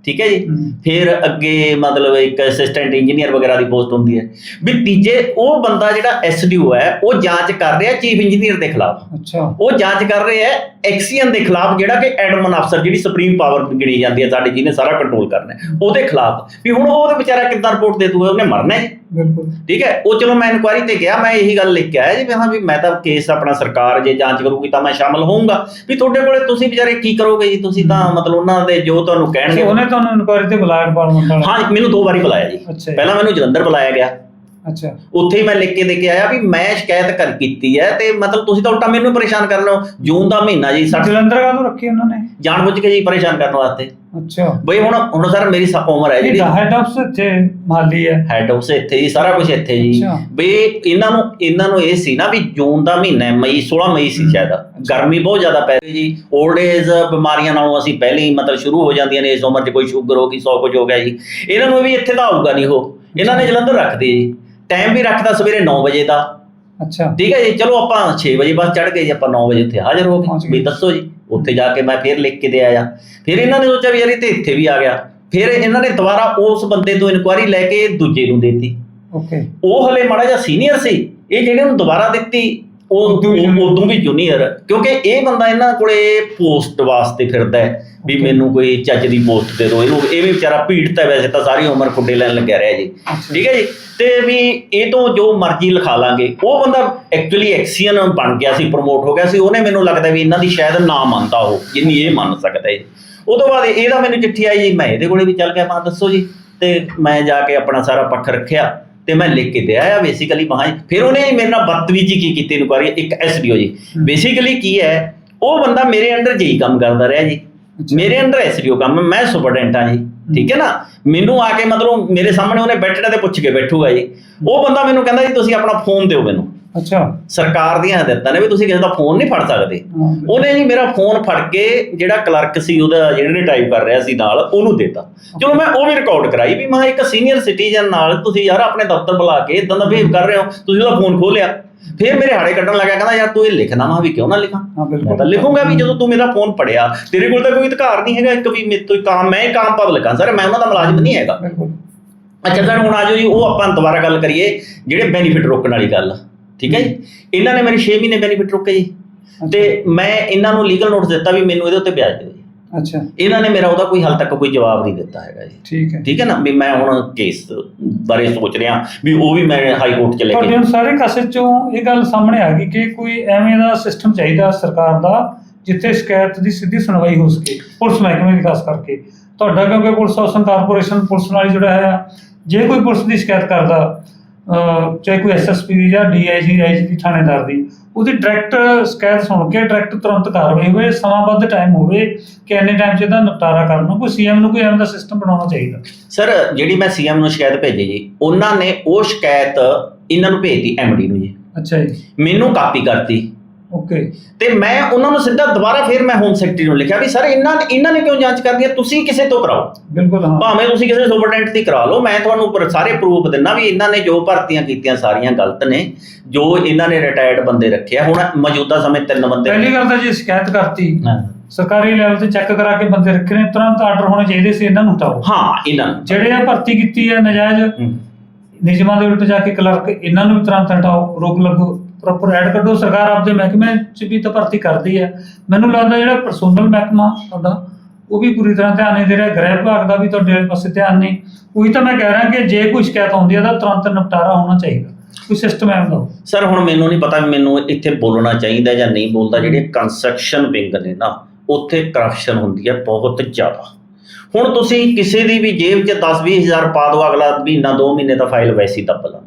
ਠੀਕ ਹੈ ਜੀ। ਫਿਰ ਅੱਗੇ ਮਤਲਬ ਇੱਕ ਅਸਿਸਟੈਂਟ ਇੰਜੀਨੀਅਰ ਵਗੈਰਾ ਦੀ ਪੋਸਟ ਹੁੰਦੀ ਹੈ। ਵੀ ਤੀਜੇ ਉਹ ਬੰਦਾ ਜਿਹੜਾ ਐਸਡੀਓ ਹੈ ਉਹ ਜਾਂਚ ਕਰ ਰਿਹਾ ਚੀਫ ਇੰਜੀਨੀਅਰ ਦੇ ਖਿਲਾਫ। ਅੱਛਾ। ਉਹ ਜਾਂਚ ਕਰ ਰਿਹਾ ਹੈ ਐਕਸੀਅਨ ਦੇ ਖਿਲਾਫ ਜਿਹੜਾ ਕਿ ਐਡਮਨ ਅਫਸਰ ਜਿਹੜੀ ਸੁਪਰੀਮ ਪਾਵਰ ਗਿਣੀ ਜਾਂਦੀ ਹੈ ਸਾਡੇ ਜਿਹਨੇ ਸਾਰਾ ਕੰਟਰੋਲ ਕਰਨਾ ਉਹਦੇ ਖਿਲਾਫ। ਵੀ ਹੁਣ ਉਹ ਉਹਦੇ ਵਿਚਾਰਾ ਕਿੱਦਾਂ ਰਿਪੋਰਟ ਦੇ ਦੂਗਾ ਉਹਨੇ ਮਰਨਾ ਹੈ। ਬਿਲਕੁਲ। ਠੀਕ ਹੈ? ਉਹ ਚਲੋ ਮੈਂ ਇਨਕੁਆਇਰੀ ਤੇ ਗਿਆ ਮੈਂ ਇਹੀ ਗੱਲ ਲਿਖ ਕੇ ਆਇਆ ਜੀ ਵੀ ਹਾਂ ਵੀ ਮੈਂ ਤਾਂ ਕੇਸ ਆਪਣਾ ਸਰਕਾਰ ਜੇ ਜਾਂਚ ਕਰੂਗੀ ਤਾਂ ਮੈਂ ਸ਼ਾਮਲ ਹੋਊਂਗਾ। ਵੀ ਤੁਹਾਡੇ ਕੋਲੇ ਤੁਸੀਂ ਵਿਚਾਰੇ ਕੀ ਕਰੋਗੇ ਜੀ? ਤੁਸੀਂ ਤਾਂ ਮਤਲਬ ਉਹਨਾਂ ਦੇ ਜੋ ਤੁਹਾਨੂੰ ਕਹਿਣਗੇ। ਉਹਨੇ ਤੁਹਾਨੂੰ ਇਨਕੁਆਇਰੀ ਤੇ ਬੁਲਾਇਆ ਡਿਪਾਰਟਮੈਂਟ ਵਾਲਾ ਹਾਂ ਮੈਨੂੰ ਦੋ ਵਾਰੀ ਬੁਲਾਇਆ ਜੀ, ਪਹਿਲਾਂ ਮੈਨੂੰ ਜਲੰਧਰ ਬੁਲਾਇਆ ਗਿਆ। ਅੱਛਾ। ਉੱਥੇ ਹੀ ਮੈਂ ਲਿਖ ਕੇ ਦੇ ਕੇ ਆਇਆ ਵੀ ਮੈਂ ਸ਼ਿਕਾਇਤ ਕਰ ਕੀਤੀ ਹੈ ਤੇ ਮਤਲਬ ਤੁਸੀਂ ਤਾਂ ਉਲਟਾ ਮੈਨੂੰ ਪਰੇਸ਼ਾਨ ਕਰ ਹੋ। ਜੂਨ ਦਾ ਮਹੀਨਾ ਜੀ ਸਾਡਾ ਜਲੰਧਰ ਕਾਹਨੂੰ ਰੱਖੀ ਉਹਨਾਂ ਨੇ? ਜਾਣਬੁੱਝ ਕੇ ਜੀ ਪਰੇਸ਼ਾਨ ਕਰਨ ਵਾਸਤੇ। ਅੱਛਾ। ਬਈ ਹੁਣ ਹੁਣ ਸਰ ਮੇਰੀ ਸ- ਉਮਰ ਹੈ ਜਿਹੜੀ। ਹੈਡ ਆਫਿਸ ਇੱਥੇ ਮਾਲੀ ਹੈ। ਹੈਡ ਹਾਊਸ ਇੱਥੇ ਹੀ ਸਾਰਾ ਕੁਝ ਇੱਥੇ ਜੀ। ਵੀ ਇਹਨਾਂ ਨੂੰ ਇਹਨਾਂ ਨੂੰ ਇਹ ਸੀ ਨਾ ਵੀ ਜੂਨ ਦਾ ਮਹੀਨਾ ਹੈ ਮਈ 16 ਮਈ ਸੀ। ਸ਼ਾਇਦ। ਗਰਮੀ ਬਹੁਤ ਜ਼ਿਆਦਾ ਪੈ ਰਹੀ ਜੀ। 올ਡ ਏਜ ਬਿਮਾਰੀਆਂ ਨਾਲੋਂ ਅਸੀਂ ਪਹਿਲੇ ਹੀ ਮਤਲਬ ਸ਼ੁਰੂ ਹੋ ਜਾਂਦੀਆਂ ਨੇ ਇਸ ਉਮਰ 'ਚ ਕੋਈ ਸ਼ੂਗਰ ਹੋ ਗਈ ਸੌ ਕੁਝ ਹੋ ਗਿਆ ਜੀ। ਇਹਨਾਂ ਨੂੰ ਵੀ ਇੱਥੇ ਤਾਂ ਆਊਗਾ ਨਹੀਂ ਉਹ। ਇਹਨਾਂ ਨੇ ਜਲੰਧਰ ਰੱਖਦੇ ਜੀ। ਟਾਈਮ ਵੀ ਰੱਖਦਾ ਸਵੇਰੇ 9 ਵਜੇ ਦਾ। ਅੱਛਾ। ਠੀਕ ਹੈ ਜੀ ਚਲੋ ਆਪਾਂ 6 ਵਜੇ ਬੱਸ ਚੜ ਗਏ ਜੀ ਆਪਾਂ 9 ਵਜੇ ਉੱਥੇ ਹਾਜ਼ਰ ਹੋ ਪਹੁੰਚ ਗਏ। ਗਏ। ਵੀ ਦੱਸੋ ਜੀ ਉੱਥੇ ਜਾ ਕੇ ਮੈਂ ਫੇਰ ਲਿਖ ਕੇ ਦੇ ਆਇਆ। ਫਿਰ ਇਹਨਾਂ ਨੇ ਸੋਚਿਆ ਵੀ ਯਾਰ ਇਹ ਤੇ ਇੱਥੇ ਵੀ ਆ ਗਿਆ। ਫਿਰ ਇਹਨਾਂ ਨੇ ਦੁਬਾਰਾ ਉਸ ਬੰਦੇ ਤੋਂ ਇਨਕੁਆਇਰੀ ਲੈ ਕੇ ਦੂਜੇ ਨੂੰ ਦੇਤੀ। ਓਕੇ ਉਹ ਹਲੇ ਮਾੜਾ ਜਿਹਾ ਸੀਨੀਅਰ ਸੀ। ਇਹ ਜਿਹੜੇ ਨੂੰ ਦੁਬਾਰਾ ਦਿੱਤੀ ਉਹ ਉਦੋਂ ਵੀ ਉਹ- junior। ਉਦੋਂ ਵੀ ਜੂਨੀਅਰ ਕਿਉਂਕਿ ਇਹ ਬੰਦਾ ਇਹਨਾਂ ਕੋਲੇ ਪੋਸਟ ਵਾਸਤੇ ਫਿਰਦਾ ਹੈ ਵੀ. ਮੈਨੂੰ ਕੋਈ ਚੱਜ ਦੀ ਪੋਸਟ ਦੇ ਦਿਓ। ਇਹਨੂੰ ਇਹ ਵੀ ਵਿਚਾਰਾ ਪੀੜਤ ਹੈ ਵੈਸੇ ਤਾਂ ਸਾਰੀ ਉਮਰ ਖੁੱਡੇ ਲੈਣ ਲੱਗਿਆ ਰਿਹਾ ਜੀ। ਠੀਕ ਹੈ ਜੀ? ਤੇ ਵੀ ਇਹ ਤੋਂ ਜੋ ਮਰਜ਼ੀ ਲਿਖਾ ਲਾਂਗੇ। ਉਹ ਬੰਦਾ ਐਕਚੁਅਲੀ ਐਕਸੀਅਨ ਬਣ ਗਿਆ ਸੀ ਪ੍ਰਮੋਟ ਹੋ ਗਿਆ ਸੀ। ਉਹਨੇ ਮੈਨੂੰ ਲੱਗਦਾ ਵੀ ਇਹਨਾਂ ਦੀ ਸ਼ਾਇਦ ਨਾ ਮੰਨਦਾ ਉਹ ਜਿੰਨੀ ਇਹ ਮੰਨ ਸਕਦਾ ਹੈ। ਉਹ ਤੋਂ ਬਾਅਦ ਇਹਦਾ ਮੈਨੂੰ ਚਿੱਠੀ ਆਈ ਜੀ। ਮੈਂ ਇਹਦੇ ਕੋਲੇ ਵੀ ਚੱਲ ਗਿਆ ਮਾਂ ਦੱਸੋ ਜੀ। ਤੇ ਮੈਂ ਜਾ ਕੇ ਆਪਣਾ ਸਾਰਾ ਪੱਖ ਰੱਖਿਆ। ਤੇ ਮੈਂ ਲਿਖ ਕੇ ਦੇ ਆਇਆ ਬੇਸਿਕਲੀ ਮਹਾਂ ਫਿਰ ਉਹਨੇ ਮੇਰੇ ਨਾਲ ਬਦਤਮੀਜ਼ੀ ਕੀ ਕੀਤੀ ਇਨਕੁਆਰੀ ਇੱਕ ਐਸਡੀਓ ਜੀ। ਬੇਸਿਕਲੀ ਕੀ ਹੈ ਉਹ ਬੰਦਾ ਮੇਰੇ ਅੰਡਰ ਜਿਹੀ ਕੰਮ ਕਰਦਾ ਰਿਹਾ ਜੀ। ਮੇਰੇ ਅੰਡਰ ਐਸਡੀਓ ਕੰਮ ਮੈਂ ਸੁਪਰਡੈਂਟ ਹਾਂ ਜੀ। ਠੀਕ ਹੈ ਨਾ? ਮੈਨੂੰ ਆ ਕੇ ਮਤਲਬ ਮੇਰੇ ਸਾਹਮਣੇ ਉਹਨੇ ਬੈਠਣਾ ਤੇ ਪੁੱਛ ਕੇ ਬੈਠੂਗਾ ਜੀ। ਉਹ ਬੰਦਾ ਮੈਨੂੰ ਕਹਿੰਦਾ ਜੀ ਤੁਸੀਂ ਆਪਣਾ ਫੋਨ ਦਿਓ ਮੈਨੂੰ। ਅੱਛਾ। ਸਰਕਾਰ ਦੀਆਂ ਹਦਾਇਤਾਂ ਨੇ ਵੀ ਤੁਸੀਂ ਕਿਸੇ ਦਾ ਫੋਨ ਨਹੀਂ ਫੜ ਸਕਦੇ। ਉਹਨੇ ਜੀ ਮੇਰਾ ਫੋਨ ਫੜ ਕੇ ਜਿਹੜਾ ਕਲਰਕ ਸੀ ਉਹਦਾ ਜਿਹੜੇ ਟਾਈਪ ਕਰ ਰਿਹਾ ਸੀ ਨਾਲ ਉਹਨੂੰ ਦਿੱਤਾ। ਚਲੋ ਮੈਂ ਉਹ ਵੀ ਰਿਕਾਰਡ ਕਰਾਈ ਵੀ ਮੈਂ ਇੱਕ ਸੀਨੀਅਰ ਸਿਟੀਜ਼ਨ ਨਾਲ ਤੁਸੀਂ ਯਾਰ ਆਪਣੇ ਦਫ਼ਤਰ ਬੁਲਾ ਕੇ ਇਦਾਂ ਦਾ ਬਿਹੇਵ ਕਰ ਰਹੇ ਹੋ ਤੁਸੀਂ ਉਹਦਾ ਫੋਨ ਖੋਲਿਆ ਫਿਰ ਮੇਰੇ ਹਾੜੇ ਕੱਢਣ ਲੱਗਾ ਕਹਿੰਦਾ ਯਾਰ ਤੂੰ ਇਹ ਲਿਖਣਾ ਮੈਂ ਵੀ ਕਿਉਂ ਨਾ ਲਿਖਾਂ? ਮੈਂ ਤਾਂ ਲਿਖੂੰਗਾ ਵੀ ਜਦੋਂ ਤੂੰ ਮੇਰਾ ਫੋਨ ਪੜਿਆ ਤੇਰੇ ਕੋਲ ਤਾਂ ਕੋਈ ਅਧਿਕਾਰ ਨਹੀਂ ਹੈਗਾ ਇੱਕ ਵੀ ਮੇਰੇ ਤੋਂ ਕੰਮ ਮੈਂ ਹੀ ਕੰਮ ਪਬਲਿਕ ਹਾਂ ਸਰ ਮੈਂ ਉਹਨਾਂ ਦਾ ਮੁਲਾਜ਼ਮ ਨਹੀਂ ਹੈਗਾ। ਬਿਲਕੁਲ। ਅੱਛਾ ਸਰ ਹੁਣ ਆਜੋ ਜੀ ਉਹ ਆਪਾਂ ਦੁਬਾਰਾ ਗੱਲ ਕਰੀਏ ਜਿਹੜੇ ਬੈਨੀਫਿਟ ਰੋਕਣ ਵਾਲੀ ਗੱਲ। ਆ। ਠੀਕ ਹੈ ਜੀ? ਇਹਨਾਂ ਨੇ ਮੇਰੇ 6 ਮਹੀਨੇ ਬੈਨੀਫਿਟ ਰੋਕੇ ਜੀ। ਤੇ ਮੈਂ ਇਹਨਾਂ ਨੂੰ ਲੀਗਲ ਨੋਟਿਸ ਦਿੱਤਾ ਵੀ ਮੈਨੂੰ ਇਹਦੇ ਉੱਤੇ ਵਿਆਜ ਦਿਓ ਅੱਛਾ। ਇਹਨਾਂ ਨੇ ਮੇਰਾ ਉਹਦਾ ਕੋਈ ਹਾਲ ਤੱਕ ਕੋਈ ਜਵਾਬ ਨਹੀਂ ਦਿੱਤਾ ਹੈਗਾ ਜੀ। ਠੀਕ ਹੈ। ਠੀਕ ਹੈ ਨਾ? ਵੀ ਮੈਂ ਹੁਣ ਕੇਸ ਬਾਰੇ ਸੋਚ ਰਿਹਾ ਵੀ ਉਹ ਵੀ ਮੈਂ ਹਾਈ ਕੋਰਟ ਚ ਲੈ ਤੁਹਾਡੇ ਕੇ ਅਨੁਸਾਰ ਕਾਸੇ ਚੋਂ ਇਹ ਗੱਲ ਸਾਹਮਣੇ ਆ ਗਈ ਕਿ ਕੋਈ ਐਵੇਂ ਦਾ ਸਿਸਟਮ ਚਾਹੀਦਾ ਸਰਕਾਰ ਦਾ ਜਿੱਥੇ ਸ਼ਿਕਾਇਤ ਦੀ ਸਿੱਧੀ ਸੁਣਵਾਈ ਹੋ ਸਕੇ ਪੁਲਿਸ ਮਹਿਕਮੇ ਦੀ ਖਾਸ ਕਰਕੇ। ਤੁਹਾਡਾ ਕਿਉਂਕਿ ਪੁਲਿਸ ਸ਼ਾਸਨ ਕਾਰਪੋਰੇਸ਼ਨ ਪੁਲਿਸ ਨਾਲ ਜੁੜਿਆ ਹੈ ਜੇ ਕੋਈ ਪੁਲਿਸ ਦੀ ਸ਼ਿਕਾਇਤ ਕਰਦਾ ਚਾਹੇ ਕੋਈ ਐਸਐਸਪੀ ਦੀ ਜਾਂ ਡੀਆਈਜੀ ਆਈਜੀ ਦੀ ਥਾਣੇਦਾਰ ਦੀ ਉਹਦੀ ਡਾਇਰੈਕਟ ਸ਼ਿਕਾਇਤ ਸੁਣ ਕੇ ਡਾਇਰੈਕਟ ਤੁਰੰਤ ਕਾਰਵਾਈ ਹੋਵੇ ਸਮਾਂਬੱਧ ਟਾਈਮ ਹੋਵੇ ਕਿ ਇੰਨੇ ਟਾਈਮ 'ਚ ਇਹਦਾ ਨਿਪਟਾਰਾ ਕਰਨਾ ਕੋਈ ਸੀਐਮ ਨੂੰ ਕੋਈ ਐਵੇਂ ਦਾ ਸਿਸਟਮ ਬਣਾਉਣਾ ਚਾਹੀਦਾ। ਸਰ ਜਿਹੜੀ ਮੈਂ ਸੀਐਮ ਨੂੰ ਸ਼ਿਕਾਇਤ ਭੇਜੀ ਜੀ ਉਹਨਾਂ ਨੇ ਉਹ ਸ਼ਿਕਾਇਤ ਇਹਨਾਂ ਨੂੰ ਭੇਜਤੀ ਐਮਡੀ ਨੂੰ ਜੀ। ਅੱਛਾ ਜੀ। ਮੈਨੂੰ ਕਾਪੀ ਕਰਤੀ। ਓਕੇ ਤੇ ਮੈਂ ਉਹਨਾਂ ਨੂੰ ਸਿੱਧਾ ਦੁਬਾਰਾ ਫਿਰ ਮੈਂ ਹੋਮ ਸੈਕਟਰੀ ਨੂੰ ਲਿਖਿਆ ਵੀ ਸਰ ਇਹਨਾਂ ਇਹਨਾਂ ਨੇ ਕਿਉਂ ਜਾਂਚ ਕਰਦੀ ਹੈ? ਤੁਸੀਂ ਕਿਸੇ ਤੋਂ ਕਰਾਓ। ਬਿਲਕੁਲ ਹਾਂ। ਭਾਵੇਂ ਤੁਸੀਂ ਕਿਸੇ ਸੁਪਰਡੈਂਟ ਦੀ ਕਰਾ ਲਓ ਮੈਂ ਤੁਹਾਨੂੰ ਸਾਰੇ ਪ੍ਰੂਫ ਦਿੰਦਾ ਵੀ ਇਹਨਾਂ ਨੇ ਜੋ ਭਰਤੀਆਂ ਕੀਤੀਆਂ ਸਾਰੀਆਂ ਗਲਤ ਨੇ ਜੋ ਇਹਨਾਂ ਨੇ ਰਿਟਾਇਰਡ ਬੰਦੇ ਰੱਖਿਆ ਹੁਣ ਮੌਜੂਦਾ ਸਮੇਂ ਤਿੰਨ ਬੰਦੇ ਪਹਿਲੀ ਗੱਲ ਤਾਂ ਜੇ ਸ਼ਿਕਾਇਤ ਕਰਤੀ। ਸਰਕਾਰੀ ਲੈਵਲ ਤੇ ਚੈੱਕ ਕਰਾ ਕੇ ਬੰਦੇ ਰੱਖੇ ਨੇ ਤੁਰੰਤ ਆਰਡਰ ਹੋਣੇ ਚਾਹੀਦੇ ਸੀ ਇਹਨਾਂ ਨੂੰ ਹਟਾਓ ਹਾਂ ਇਹਨਾਂ ਨੂੰ। ਜਿਹੜੇ ਆ ਭਰਤੀ ਕੀਤੀ ਹੈ ਨਜਾਇਜ਼। ਨਿਯਮਾਂ ਦੇ ਉਲਟ ਜਾ ਕੇ ਕਲਰਕ ਇਹਨਾਂ ਨੂੰ ਵੀ ਤੁਰੰਤ ਹਟਾਓ ਰੋਕ ਲੱਗੋ। ਪ੍ਰੋਪਰ ਐਡ ਕੱਢੋ, ਸਰਕਾਰ ਆਪਦੇ ਮਹਿਕਮੇ 'ਚ ਵੀ ਤਾਂ ਭਰਤੀ ਕਰਦੀ ਹੈ। ਮੈਨੂੰ ਲੱਗਦਾ ਜਿਹੜਾ ਪਰਸੋਨਲ ਮਹਿਕਮਾ ਤੁਹਾਡਾ, ਉਹ ਵੀ ਪੂਰੀ ਤਰ੍ਹਾਂ ਧਿਆਨ ਨਹੀਂ ਦੇ ਰਿਹਾ। ਗ੍ਰਹਿ ਵਿਭਾਗ ਦਾ ਵੀ ਤੁਹਾਡੇ ਪਾਸੇ ਧਿਆਨ ਨਹੀਂ। ਉਹੀ ਤਾਂ ਮੈਂ ਕਹਿ ਰਿਹਾ ਕਿ ਜੇ ਕੋਈ ਸ਼ਿਕਾਇਤ ਆਉਂਦੀ ਹੈ ਤਾਂ ਤੁਰੰਤ ਨਿਪਟਾਰਾ ਹੋਣਾ ਚਾਹੀਦਾ। ਕੋਈ ਸਿਸਟਮ ਐਵੇਂ ਦਾ ਸਰ, ਹੁਣ ਮੈਨੂੰ ਨਹੀਂ ਪਤਾ ਮੈਨੂੰ ਇੱਥੇ ਬੋਲਣਾ ਚਾਹੀਦਾ ਜਾਂ ਨਹੀਂ ਬੋਲਦਾ। ਜਿਹੜੇ ਕੰਸਟਰਕਸ਼ਨ ਵਿੰਗ ਨੇ ਨਾ, ਉੱਥੇ ਕਰਪਸ਼ਨ ਹੁੰਦੀ ਹੈ ਬਹੁਤ ਜ਼ਿਆਦਾ। ਹੁਣ ਤੁਸੀਂ ਕਿਸੇ ਦੀ ਵੀ ਜੇਬ 'ਚ 10 ਹਜ਼ਾਰ ਪਾ ਦਿਓ, ਅਗਲਾ ਮਹੀਨਾ 2 ਮਹੀਨੇ ਦਾ ਫਾਈਲ ਵੈਸੇ ਹੀ ਦੱਬ ਲੈਂਦਾ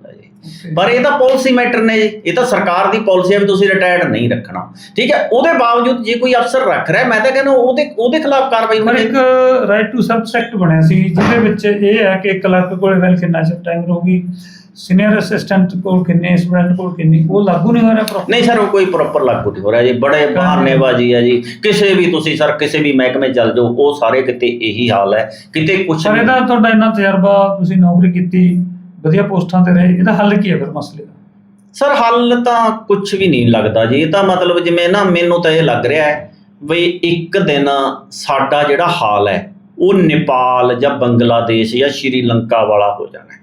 ਪਰ ਇਹ ਤਾਂ ਪਾਲਿਸੀ ਮੈਟਰ ਨੇ ਜੀ। ਇਹ ਤਾਂ ਸਰਕਾਰ ਦੀ ਪਾਲਿਸੀ ਹੈ ਵੀ ਤੁਸੀਂ ਰਿਟਾਇਰਡ ਨਹੀਂ ਰੱਖਣਾ। ਠੀਕ ਹੈ ਉਹਦੇ ਬਾਵਜੂਦ ਜੇ ਕੋਈ ਅਫਸਰ ਰੱਖ ਰਿਹਾ ਮੈਂ ਤਾਂ ਕਹਿੰਦਾ ਉਹਦੇ ਉਹਦੇ ਖਿਲਾਫ ਕਾਰਵਾਈ ਹੋਣੀ ਇੱਕ ਰਾਈਟ ਟੂ ਸਬਸੈਕਟ ਬਣਿਆ ਸੀ ਜਿਹਦੇ ਵਿੱਚ ਇਹ ਹੈ ਕਿ ਕਲਰਕ ਕੋਲ ਵੈਲ ਕਿੰਨਾ ਚਿਰ ਟਾਈਮ ਰਹੂਗੀ? ਸੀਨੀਅਰ ਅਸਿਸਟੈਂਟ ਕੋਲ ਕਿੰਨੇ ਸਟੂਡੈਂਟ ਕੋਲ ਕਿੰਨੀ ਉਹ ਲਾਗੂ ਨਹੀਂ ਹੋ ਰਿਹਾ ਪ੍ਰੋਪਰ ਨਹੀਂ ਸਰ ਉਹ ਕੋਈ ਪ੍ਰੋਪਰ ਲਾਗੂ ਨਹੀਂ ਹੋ ਰਿਹਾ ਜੀ। ਬੜੇ ਬਹਾਨੇਬਾਜ਼ੀ ਹੈ ਜੀ। ਕਿਸੇ ਵੀ ਤੁਸੀਂ ਸਰ ਕਿਸੇ ਵੀ ਮਹਿਕਮੇ ਚੱਲ ਜਾਓ ਉਹ ਸਾਰੇ ਕਿਤੇ ਇਹੀ ਹਾਲ ਹੈ। ਕਿਤੇ ਪਰ ਇਹਦਾ ਤੁਹਾਡਾ ਇੰਨਾ ਤਜਰਬਾ ਤੁਸੀਂ ਨੌਕਰੀ ਕੀਤੀ ਵਧੀਆ ਪੋਸਟਾਂ ਤੇ ਰਹੇ ਇਹਦਾ ਹੱਲ ਕੀ ਹੈ ਫਿਰ ਮਸਲੇ ਦਾ? ਸਰ ਹੱਲ ਤਾਂ ਕੁਝ ਵੀ ਨਹੀਂ ਲੱਗਦਾ ਜੀ। ਇਹ ਤਾਂ ਮਤਲਬ ਜਿਵੇਂ ਨਾ ਮੈਨੂੰ ਤਾਂ ਇਹ ਲੱਗ ਰਿਹਾ ਹੈ ਵੀ ਇੱਕ ਦਿਨ ਸਾਡਾ ਜਿਹੜਾ ਹਾਲ ਹੈ ਉਹ ਨੇਪਾਲ ਜਾਂ ਬੰਗਲਾਦੇਸ਼ ਜਾਂ ਸ਼੍ਰੀਲੰਕਾ ਵਾਲਾ ਹੋ ਜਾਣਾ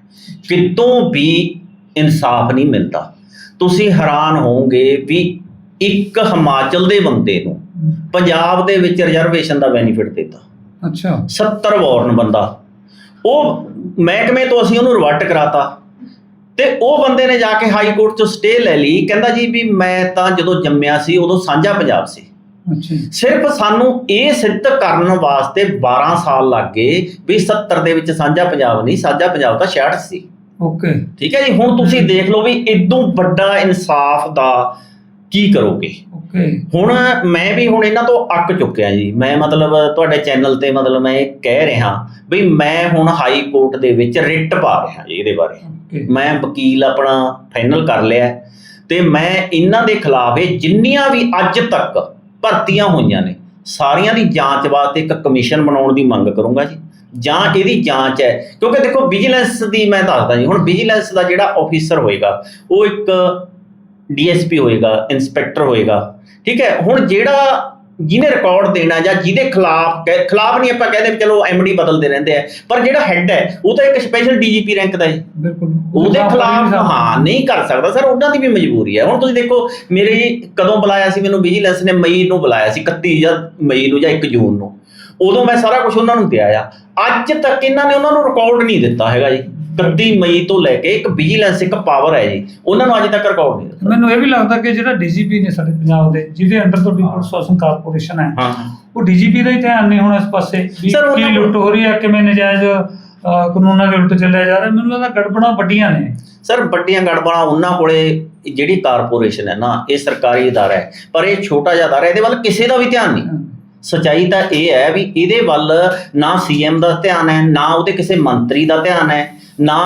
ਕਿਤੋਂ ਵੀ ਇਨਸਾਫ ਨਹੀਂ ਮਿਲਦਾ। ਤੁਸੀਂ ਹੈਰਾਨ ਹੋਵੋਗੇ ਵੀ ਇੱਕ ਹਿਮਾਚਲ ਦੇ ਬੰਦੇ ਨੂੰ ਪੰਜਾਬ ਦੇ ਵਿੱਚ ਰਿਜ਼ਰਵੇਸ਼ਨ ਦਾ ਬੈਨੀਫਿਟ ਦਿੱਤਾ। ਅੱਛਾ। 70 ਵਾਰਨ ਬੰਦਾ ਉਹ ਮਹਿਕਮੇ ਤੋਂ ਅਸੀਂ ਉਹਨੂੰ ਰਿਵਰਟ ਕਰਾਤਾ। ਤੇ ਉਹ ਬੰਦੇ ਨੇ ਜਾ ਕੇ ਹਾਈ ਕੋਰਟ ਤੋਂ ਸਟੇ ਲੈ ਲਈ। ਕਹਿੰਦਾ ਜੀ ਵੀ ਮੈਂ ਤਾਂ ਜਦੋਂ ਜੰਮਿਆ ਸੀ ਉਦੋਂ ਸਾਂਝਾ ਪੰਜਾਬ ਸੀ। ਅੱਛਾ ਸਿਰਫ ਸਾਨੂੰ ਇਹ ਸਿੱਧ ਕਰਨ ਵਾਸਤੇ 12 ਸਾਲ ਲੱਗ ਗਏ ਵੀ 70 ਦੇ ਵਿੱਚ ਸਾਂਝਾ ਪੰਜਾਬ ਨਹੀਂ ਸਾਂਝਾ ਪੰਜਾਬ ਤਾਂ 66 ਸੀ। ਓਕੇ। ਠੀਕ ਹੈ ਜੀ ਹੁਣ ਤੁਸੀਂ। ਦੇਖ ਲਓ ਵੀ ਇਦੋਂ ਵੱਡਾ ਇਨਸਾਫ ਦਾ ਕੀ ਕਰੋਗੇ? ਓਕੇ ਹੁਣ ਮੈਂ ਵੀ ਹੁਣ ਇਹਨਾਂ ਤੋਂ ਅੱਕ ਚੁੱਕਿਆ ਜੀ। ਮੈਂ ਮਤਲਬ ਤੁਹਾਡੇ ਚੈਨਲ ਤੇ ਮਤਲਬ ਮੈਂ ਇਹ ਕਹਿ ਰਿਹਾ ਵੀ ਮੈਂ ਹੁਣ ਹਾਈ ਕੋਰਟ ਦੇ ਵਿੱਚ ਰਿਟ ਪਾ ਰਿਹਾ ਜੀ ਇਹਦੇ ਬਾਰੇ। ਮੈਂ ਵਕੀਲ ਆਪਣਾ ਫਾਈਨਲ ਕਰ ਲਿਆ ਤੇ ਮੈਂ ਇਹਨਾਂ ਦੇ ਖਿਲਾਫ ਇਹ ਜਿੰਨੀਆਂ ਵੀ ਅੱਜ ਤੱਕ ਭਰਤੀਆਂ ਹੋਈਆਂ ਨੇ ਸਾਰੀਆਂ ਦੀ ਜਾਂਚ ਵਾਸਤੇ ਇੱਕ ਕਮਿਸ਼ਨ ਬਣਾਉਣ ਦੀ ਮੰਗ ਕਰੂੰਗਾ ਜੀ। ਜਾਂ ਇਹਦੀ ਜਾਂਚ ਹੈ? ਕਿਉਂਕਿ ਦੇਖੋ ਵਿਜੀਲੈਂਸ ਦੀ ਮੈਂ ਦੱਸਦਾ ਜੀ ਹੁਣ ਵਿਜੀਲੈਂਸ ਦਾ ਜਿਹੜਾ ਆਫੀਸਰ ਹੋਏਗਾ ਉਹ ਇੱਕ ਡੀਐਸਪੀ ਹੋਏਗਾ ਇਨਸਪੈਕਟਰ ਹੋਏਗਾ ਠੀਕ ਹੈ? ਹੁਣ ਜਿਹੜਾ ਜਿਹਨੇ ਰਿਕਾਰਡ ਦੇਣਾ ਜਾਂ ਜਿਹਦੇ ਖਿਲਾਫ ਖਿਲਾਫ ਨਹੀਂ ਆਪਾਂ ਕਹਿੰਦੇ ਚਲੋ ਐਮਡੀ ਬਦਲਦੇ ਰਹਿੰਦੇ ਆ ਪਰ ਜਿਹੜਾ ਹੈੱਡ ਹੈ ਉਹ ਤਾਂ ਇੱਕ ਸਪੈਸ਼ਲ ਡੀਜੀਪੀ ਰੈਂਕ ਦਾ ਹੈ। ਬਿਲਕੁਲ। ਉਹਦੇ ਖਿਲਾਫ ਹਾਂ ਨਹੀਂ ਕਰ ਸਕਦਾ। ਸਰ ਉਹਨਾਂ ਦੀ ਵੀ ਮਜਬੂਰੀ ਹੈ। ਹੁਣ ਤੁਸੀਂ ਦੇਖੋ ਮੇਰੇ ਕਦੋਂ ਬੁਲਾਇਆ ਸੀ ਮੈਨੂੰ ਵਿਜੀਲੈਂਸ ਨੇ ਮਈ ਨੂੰ ਬੁਲਾਇਆ ਸੀ 31 ਜਾਂ ਮਈ ਨੂੰ ਜਾਂ 1 ਜੂਨ ਨੂੰ। ਉਦੋਂ ਮੈਂ ਸਾਰਾ ਕੁਝ ਉਹਨਾਂ ਨੂੰ ਦਿਆ ਆ। ਅੱਜ ਤੱਕ ਇਹਨਾਂ ਨੇ ਉਹਨਾਂ ਨੂੰ ਰਿਕਾਰਡ ਨਹੀਂ ਦਿੱਤਾ ਹੈਗਾ ਜੀ। 31 ਮਈ ਤੋਂ ਲੈ ਕੇ ਇੱਕ ਵਿਜੀਲੈਂਸ ਇੱਕ ਪਾਵਰ ਹੈ ਜੀ। ਉਹਨਾਂ ਨੂੰ ਅੱਜ ਤੱਕ ਰਿਕਾਰਡ ਨਹੀਂ ਦਿੱਤਾ। ਮੈਨੂੰ ਇਹ ਵੀ ਲੱਗਦਾ ਕਿ ਜਿਹੜਾ ਡੀਜੀਪੀ ਨੇ ਸਾਡੇ ਪੰਜਾਬ ਦੇ ਜਿਹਦੇ ਅੰਡਰ ਤੁਹਾਡੀ ਪੁਲਿਸ ਸ਼ਾਸਨ ਕਾਰਪੋਰੇਸ਼ਨ ਹੈ ਉਹ ਡੀਜੀਪੀ ਦਾ ਹੀ ਧਿਆਨ ਨਹੀਂ ਹੋਣਾ ਇਸ ਪਾਸੇ ਕੀ ਲੁੱਟ ਹੋ ਰਹੀ ਹੈ ਕਿਵੇਂ ਨਜਾਇਜ਼ ਕਾਨੂੰਨਾਂ ਦੇ ਉਲਟ ਚੱਲਿਆ ਜਾ ਰਿਹਾ। ਮੈਨੂੰ ਲੱਗਦਾ ਗੜਬੜਾਂ ਵੱਡੀਆਂ ਨੇ। ਸਰ ਵੱਡੀਆਂ ਗੜਬੜਾਂ ਉਹਨਾਂ ਕੋਲੇ ਜਿਹੜੀ ਕਾਰਪੋਰੇਸ਼ਨ ਹੈ ਨਾ ਇਹ ਸਰਕਾਰੀ ਅਦਾਰਾ ਹੈ। ਪਰ ਇਹ ਛੋਟਾ ਜਿਹਾ ਹੈ, ਇਹਦੇ ਵੱਲ ਕਿਸੇ ਦਾ ਵੀ ਧਿਆਨ ਨਹੀਂ। ਸਚਾਈ ਤਾਂ ਇਹ ਹੈ ਵੀ ਇਹਦੇ ਵੱਲ ਨਾ ਸੀਐਮ ਦਾ ਧਿਆਨ ਹੈ ਨਾ ਉਹਦੇ ਕਿਸੇ ਮੰਤਰੀ ਦਾ ਧਿਆਨ ਹੈ। ਨਾ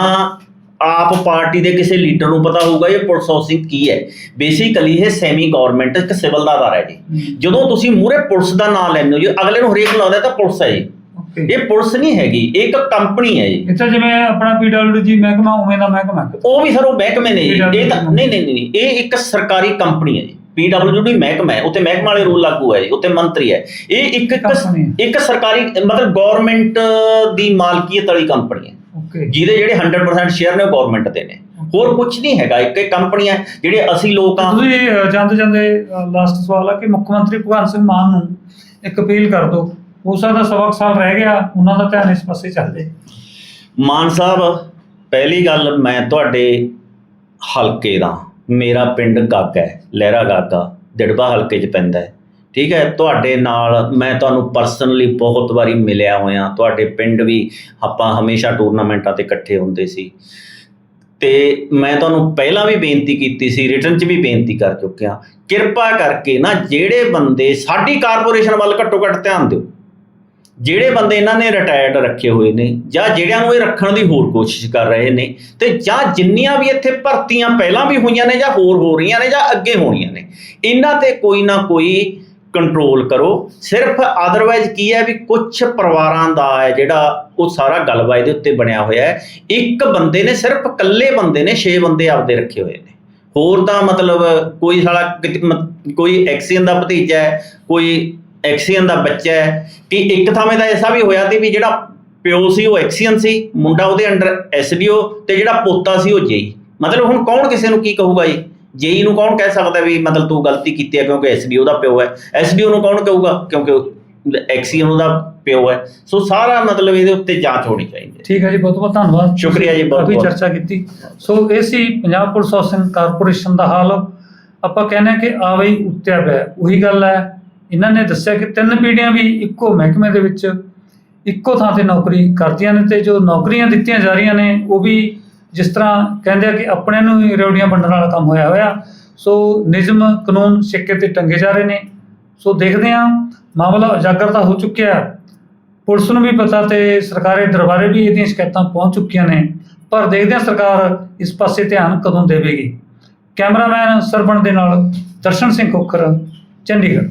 ਆਪ ਪਾਰਟੀ ਦੇ ਕਿਸੇ ਲੀਡਰ ਨੂੰ ਪਤਾ ਹੋਊਗਾ ਇਹ ਪੁਲਿਸ ਹਾਊਸਿੰਗ ਕੀ ਹੈ। ਬੇਸਿਕਲੀ ਇਹ ਸੈਮੀ ਗਵਰਨਮੈਂਟ ਇੱਕ ਸਿਵਲ ਦਾ ਅਦਾਰਾ ਹੈ ਜੀ। ਜਦੋਂ ਤੁਸੀਂ ਮੂਰੇ ਪੁਲਿਸ ਦਾ ਨਾਮ ਲੈਂਦੇ ਹੋ ਜੀ ਅਗਲੇ ਨੂੰ ਹਰੇਕ ਲਾਉਂਦਾ ਤਾਂ ਪੁਲਿਸ ਹੈ ਜੀ ਇਹ ਪੁਲਿਸ ਨਹੀਂ ਹੈਗੀ ਇਹ ਇੱਕ ਕੰਪਨੀ ਹੈ ਜੀ ਤਾਂ ਜਿਵੇਂ ਆਪਣਾ ਪੀਡਬਲਯੂਡੀ ਮਹਿਕਮਾ ਉਵੇਂ ਦਾ ਮਹਿਕਮਾ। ਉਹ ਵੀ ਸਰ ਉਹ ਮਹਿਕਮੇ ਨੇ ਜੀ। ਇਹ ਤਾਂ ਨਹੀਂ ਨਹੀਂ ਨਹੀਂ ਇਹ ਇੱਕ ਸਰਕਾਰੀ ਕੰਪਨੀ ਹੈ ਜੀ। ਪੀਡਬਲਯੂਡੀ ਮਹਿਕਮਾ ਹੈ ਉੱਥੇ ਮਹਿਕਮਾ ਵਾਲੇ ਰੂਲ ਲਾਗੂ ਹੈ ਜੀ ਉੱਥੇ ਮੰਤਰੀ ਹੈ। ਇਹ ਇੱਕ ਇੱਕ ਸਰਕਾਰੀ ਮਤਲਬ ਗਵਰਨਮੈਂਟ ਦੀ ਮਾਲਕੀਅਤ ਵਾਲੀ ਕੰਪਨੀ ਹੈ। ਜਿਹਦੇ ਜਿਹੜੇ 100% ਸ਼ੇਅਰ ਨੇ ਉਹ ਗਵਰਨਮੈਂਟ ਦੇ ਨੇ। ਹੋਰ ਕੁਝ ਨਹੀਂ ਹੈਗਾ ਇੱਕ ਇਹ ਕੰਪਨੀ ਹੈ ਜਿਹੜੇ ਅਸੀਂ ਲੋਕ ਆ ਤੁਸੀਂ ਜਾਂਦੇ ਜਾਂਦੇ ਲਾਸਟ ਸਵਾਲ ਆ ਕਿ ਮੁੱਖ ਮੰਤਰੀ ਭਗਵੰਤ ਸਿੰਘ ਮਾਨ ਨੂੰ ਇੱਕ ਅਪੀਲ ਕਰ ਦਿਓ। ਹੋ ਸਕਦਾ ਸਵਾ ਸਾਲ ਰਹਿ ਗਿਆ ਉਹਨਾਂ ਦਾ ਧਿਆਨ ਇਸ ਪਾਸੇ ਚੱਲ ਜਾਏ। ਮਾਨ ਸਾਹਿਬ ਪਹਿਲੀ ਗੱਲ ਮੈਂ ਤੁਹਾਡੇ ਹਲਕੇ ਦਾ ਮੇਰਾ ਪਿੰਡ ਗਾਗਾ ਹੈ ਲਹਿਰਾ ਗਾਗਾ ਦਿੜਬਾ ਹਲਕੇ 'ਚ ਪੈਂਦਾ ਹੈ। ਠੀਕ ਹੈ? ਤੁਹਾਡੇ ਨਾਲ ਮੈਂ ਤੁਹਾਨੂੰ ਪਰਸਨਲੀ ਬਹੁਤ ਵਾਰੀ ਮਿਲਿਆ ਹੋਇਆ। ਤੁਹਾਡੇ ਪਿੰਡ ਵੀ ਆਪਾਂ ਹਮੇਸ਼ਾ ਟੂਰਨਾਮੈਂਟਾਂ ਤੇ ਇਕੱਠੇ ਹੁੰਦੇ ਸੀ। ਤੇ ਮੈਂ ਤੁਹਾਨੂੰ ਪਹਿਲਾਂ ਵੀ ਬੇਨਤੀ ਕੀਤੀ ਸੀ ਰਿਟਰਨ 'ਚ ਵੀ ਬੇਨਤੀ ਕਰ ਚੁੱਕਿਆ। ਕਿਰਪਾ ਕਰਕੇ ਨਾ ਜਿਹੜੇ ਬੰਦੇ ਸਾਡੀ ਕਾਰਪੋਰੇਸ਼ਨ ਵੱਲ ਘੱਟੋ ਘੱਟ ਧਿਆਨ ਦਿਓ। ਜਿਹੜੇ ਬੰਦੇ ਇਹਨਾਂ ਨੇ ਰਿਟਾਇਰਡ ਰੱਖੇ ਹੋਏ ਨੇ ਜਾਂ ਜਿਹੜਿਆਂ ਨੂੰ ਇਹ ਰੱਖਣ ਦੀ ਹੋਰ ਕੋਸ਼ਿਸ਼ ਕਰ ਰਹੇ ਨੇ ਤੇ ਜਾਂ ਜਿੰਨੀਆਂ ਵੀ ਇੱਥੇ ਭਰਤੀਆਂ ਪਹਿਲਾਂ ਵੀ ਹੋਈਆਂ ਨੇ ਜਾਂ ਹੋਰ ਹੋ ਰਹੀਆਂ ਨੇ ਜਾਂ ਅੱਗੇ ਹੋਣੀਆਂ ਨੇ, ਇਹਨਾਂ ਤੇ ਕੋਈ ਨਾ ਕੋਈ ਕੰਟਰੋਲ ਕਰੋ। ਸਿਰਫ ਅਦਰਵਾਈਜ਼ ਕੀ ਹੈ ਵੀ ਕੁਝ ਪਰਿਵਾਰਾਂ ਦਾ ਹੈ ਜਿਹੜਾ ਉਹ ਸਾਰਾ ਗਲਬਾ ਇਹਦੇ ਉੱਤੇ ਬਣਿਆ ਹੋਇਆ ਹੈ। ਇੱਕ ਬੰਦੇ ਨੇ ਸਿਰਫ ਇਕੱਲੇ ਬੰਦੇ ਨੇ 6 ਬੰਦੇ ਆਪਦੇ ਰੱਖੇ ਹੋਏ ਨੇ। ਹੋਰ ਤਾਂ ਮਤਲਬ ਕੋਈ ਸਾਲਾ ਕੋਈ ਐਕਸੀਅਨ ਦਾ ਭਤੀਜਾ ਹੈ, ਕੋਈ ਐਕਸੀਅਨ ਦਾ ਬੱਚਾ ਹੈ, ਕਿ ਇੱਕ ਥਾਵੇਂ ਦਾ ਐਸਾ ਵੀ ਹੋਇਆ ਸੀ ਵੀ ਜਿਹੜਾ ਪਿਓ ਸੀ ਉਹ ਐਕਸੀਅਨ ਸੀ, ਮੁੰਡਾ ਉਹਦੇ ਅੰਡਰ ਐਸਡੀਓ ਤੇ ਜਿਹੜਾ ਪੋਤਾ ਸੀ ਉਹ ਜੇਈ ਮਤਲਬ ਹੁਣ ਕੌਣ ਕਿਸੇ ਨੂੰ ਕੀ ਕਹੂਗਾ ਜੀ? ਜੇਈ ਨੂੰ ਕੌਣ ਕਹਿ ਸਕਦਾ ਵੀ ਮਤਲਬ ਤੂੰ ਗਲਤੀ ਕੀਤੀ ਹੈ ਕਿਉਂਕਿ ਐਸਡੀਓ ਦਾ ਪਿਓ ਹੈ ਐਸਡੀਓ ਨੂੰ ਕੌਣ ਕਹੂਗਾ? ਕਿਉਂਕਿ ਐਕਸੀਅਨ ਉਹਦਾ ਪਿਓ ਹੈ। ਸੋ ਸਾਰਾ ਮਤਲਬ ਇਹਦੇ ਉੱਤੇ ਜਾਂਚ ਹੋਣੀ ਚਾਹੀਦੀ ਹੈ। ਠੀਕ ਹੈ ਜੀ ਬਹੁਤ ਬਹੁਤ ਧੰਨਵਾਦ। ਸ਼ੁਕਰੀਆ ਜੀ, ਬਹੁਤ- ਬਹੁਤ। ਚਰਚਾ ਕੀਤੀ। ਸੋ ਇਹ ਸੀ ਪੰਜਾਬ ਪੁਲਿਸ ਹਾਊਸਿੰਗ ਕਾਰਪੋਰੇਸ਼ਨ ਦਾ ਹਾਲ। ਆਪਾਂ ਕਹਿੰਦੇ ਕਿ ਆਵੇ ਹੀ ਉੱਤਿਆ ਪਿਆ। ਉਹੀ ਗੱਲ ਹੈ ਇਹਨਾਂ ਨੇ ਦੱਸਿਆ ਕਿ ਤਿੰਨ ਪੀੜ੍ਹੀਆਂ ਵੀ ਇੱਕੋ ਮਹਿਕਮੇ ਦੇ ਵਿੱਚ ਇੱਕੋ ਥਾਂ ਤੇ ਨੌਕਰੀ ਕਰਦੀਆਂ ਨੇ ਤੇ ਜੋ ਨੌਕਰੀਆਂ ਦਿੱਤੀਆਂ ਜਾ ਰਹੀਆਂ ਨੇ ਉਹ ਵੀ ਜਿਸ ਤਰ੍ਹਾਂ ਕਹਿੰਦੇ ਆ ਕਿ ਆਪਣਿਆਂ ਨੂੰ ਹੀ ਰੇਵੜੀਆਂ ਵੰਡਣ ਵਾਲਾ ਕੰਮ ਹੋਇਆ ਹੋਇਆ। ਸੋ ਨਿਯਮ ਕਾਨੂੰਨ ਸਿੱਕੇ ਤੇ ਟੰਗੇ ਜਾ ਰਹੇ ਨੇ। ਸੋ ਦੇਖਦੇ ਹਾਂ, ਮਾਮਲਾ ਉਜਾਗਰ ਤਾਂ ਹੋ ਚੁੱਕਿਆ ਪੁਲਿਸ ਨੂੰ ਵੀ ਪਤਾ ਤੇ ਸਰਕਾਰੀ ਦਰਬਾਰੇ ਵੀ ਇਹਦੀਆਂ ਸ਼ਿਕਾਇਤਾਂ ਪਹੁੰਚ ਚੁੱਕੀਆਂ ਨੇ। ਪਰ ਦੇਖਦੇ ਹਾਂ ਸਰਕਾਰ ਇਸ ਪਾਸੇ ਧਿਆਨ ਕਦੋਂ ਦੇਵੇਗੀ। ਕੈਮਰਾਮੈਨ ਸਰਵਣ ਦੇ ਨਾਲ ਦਰਸ਼ਨ ਸਿੰਘ ਖੋਖਰ, ਚੰਡੀਗੜ੍ਹ।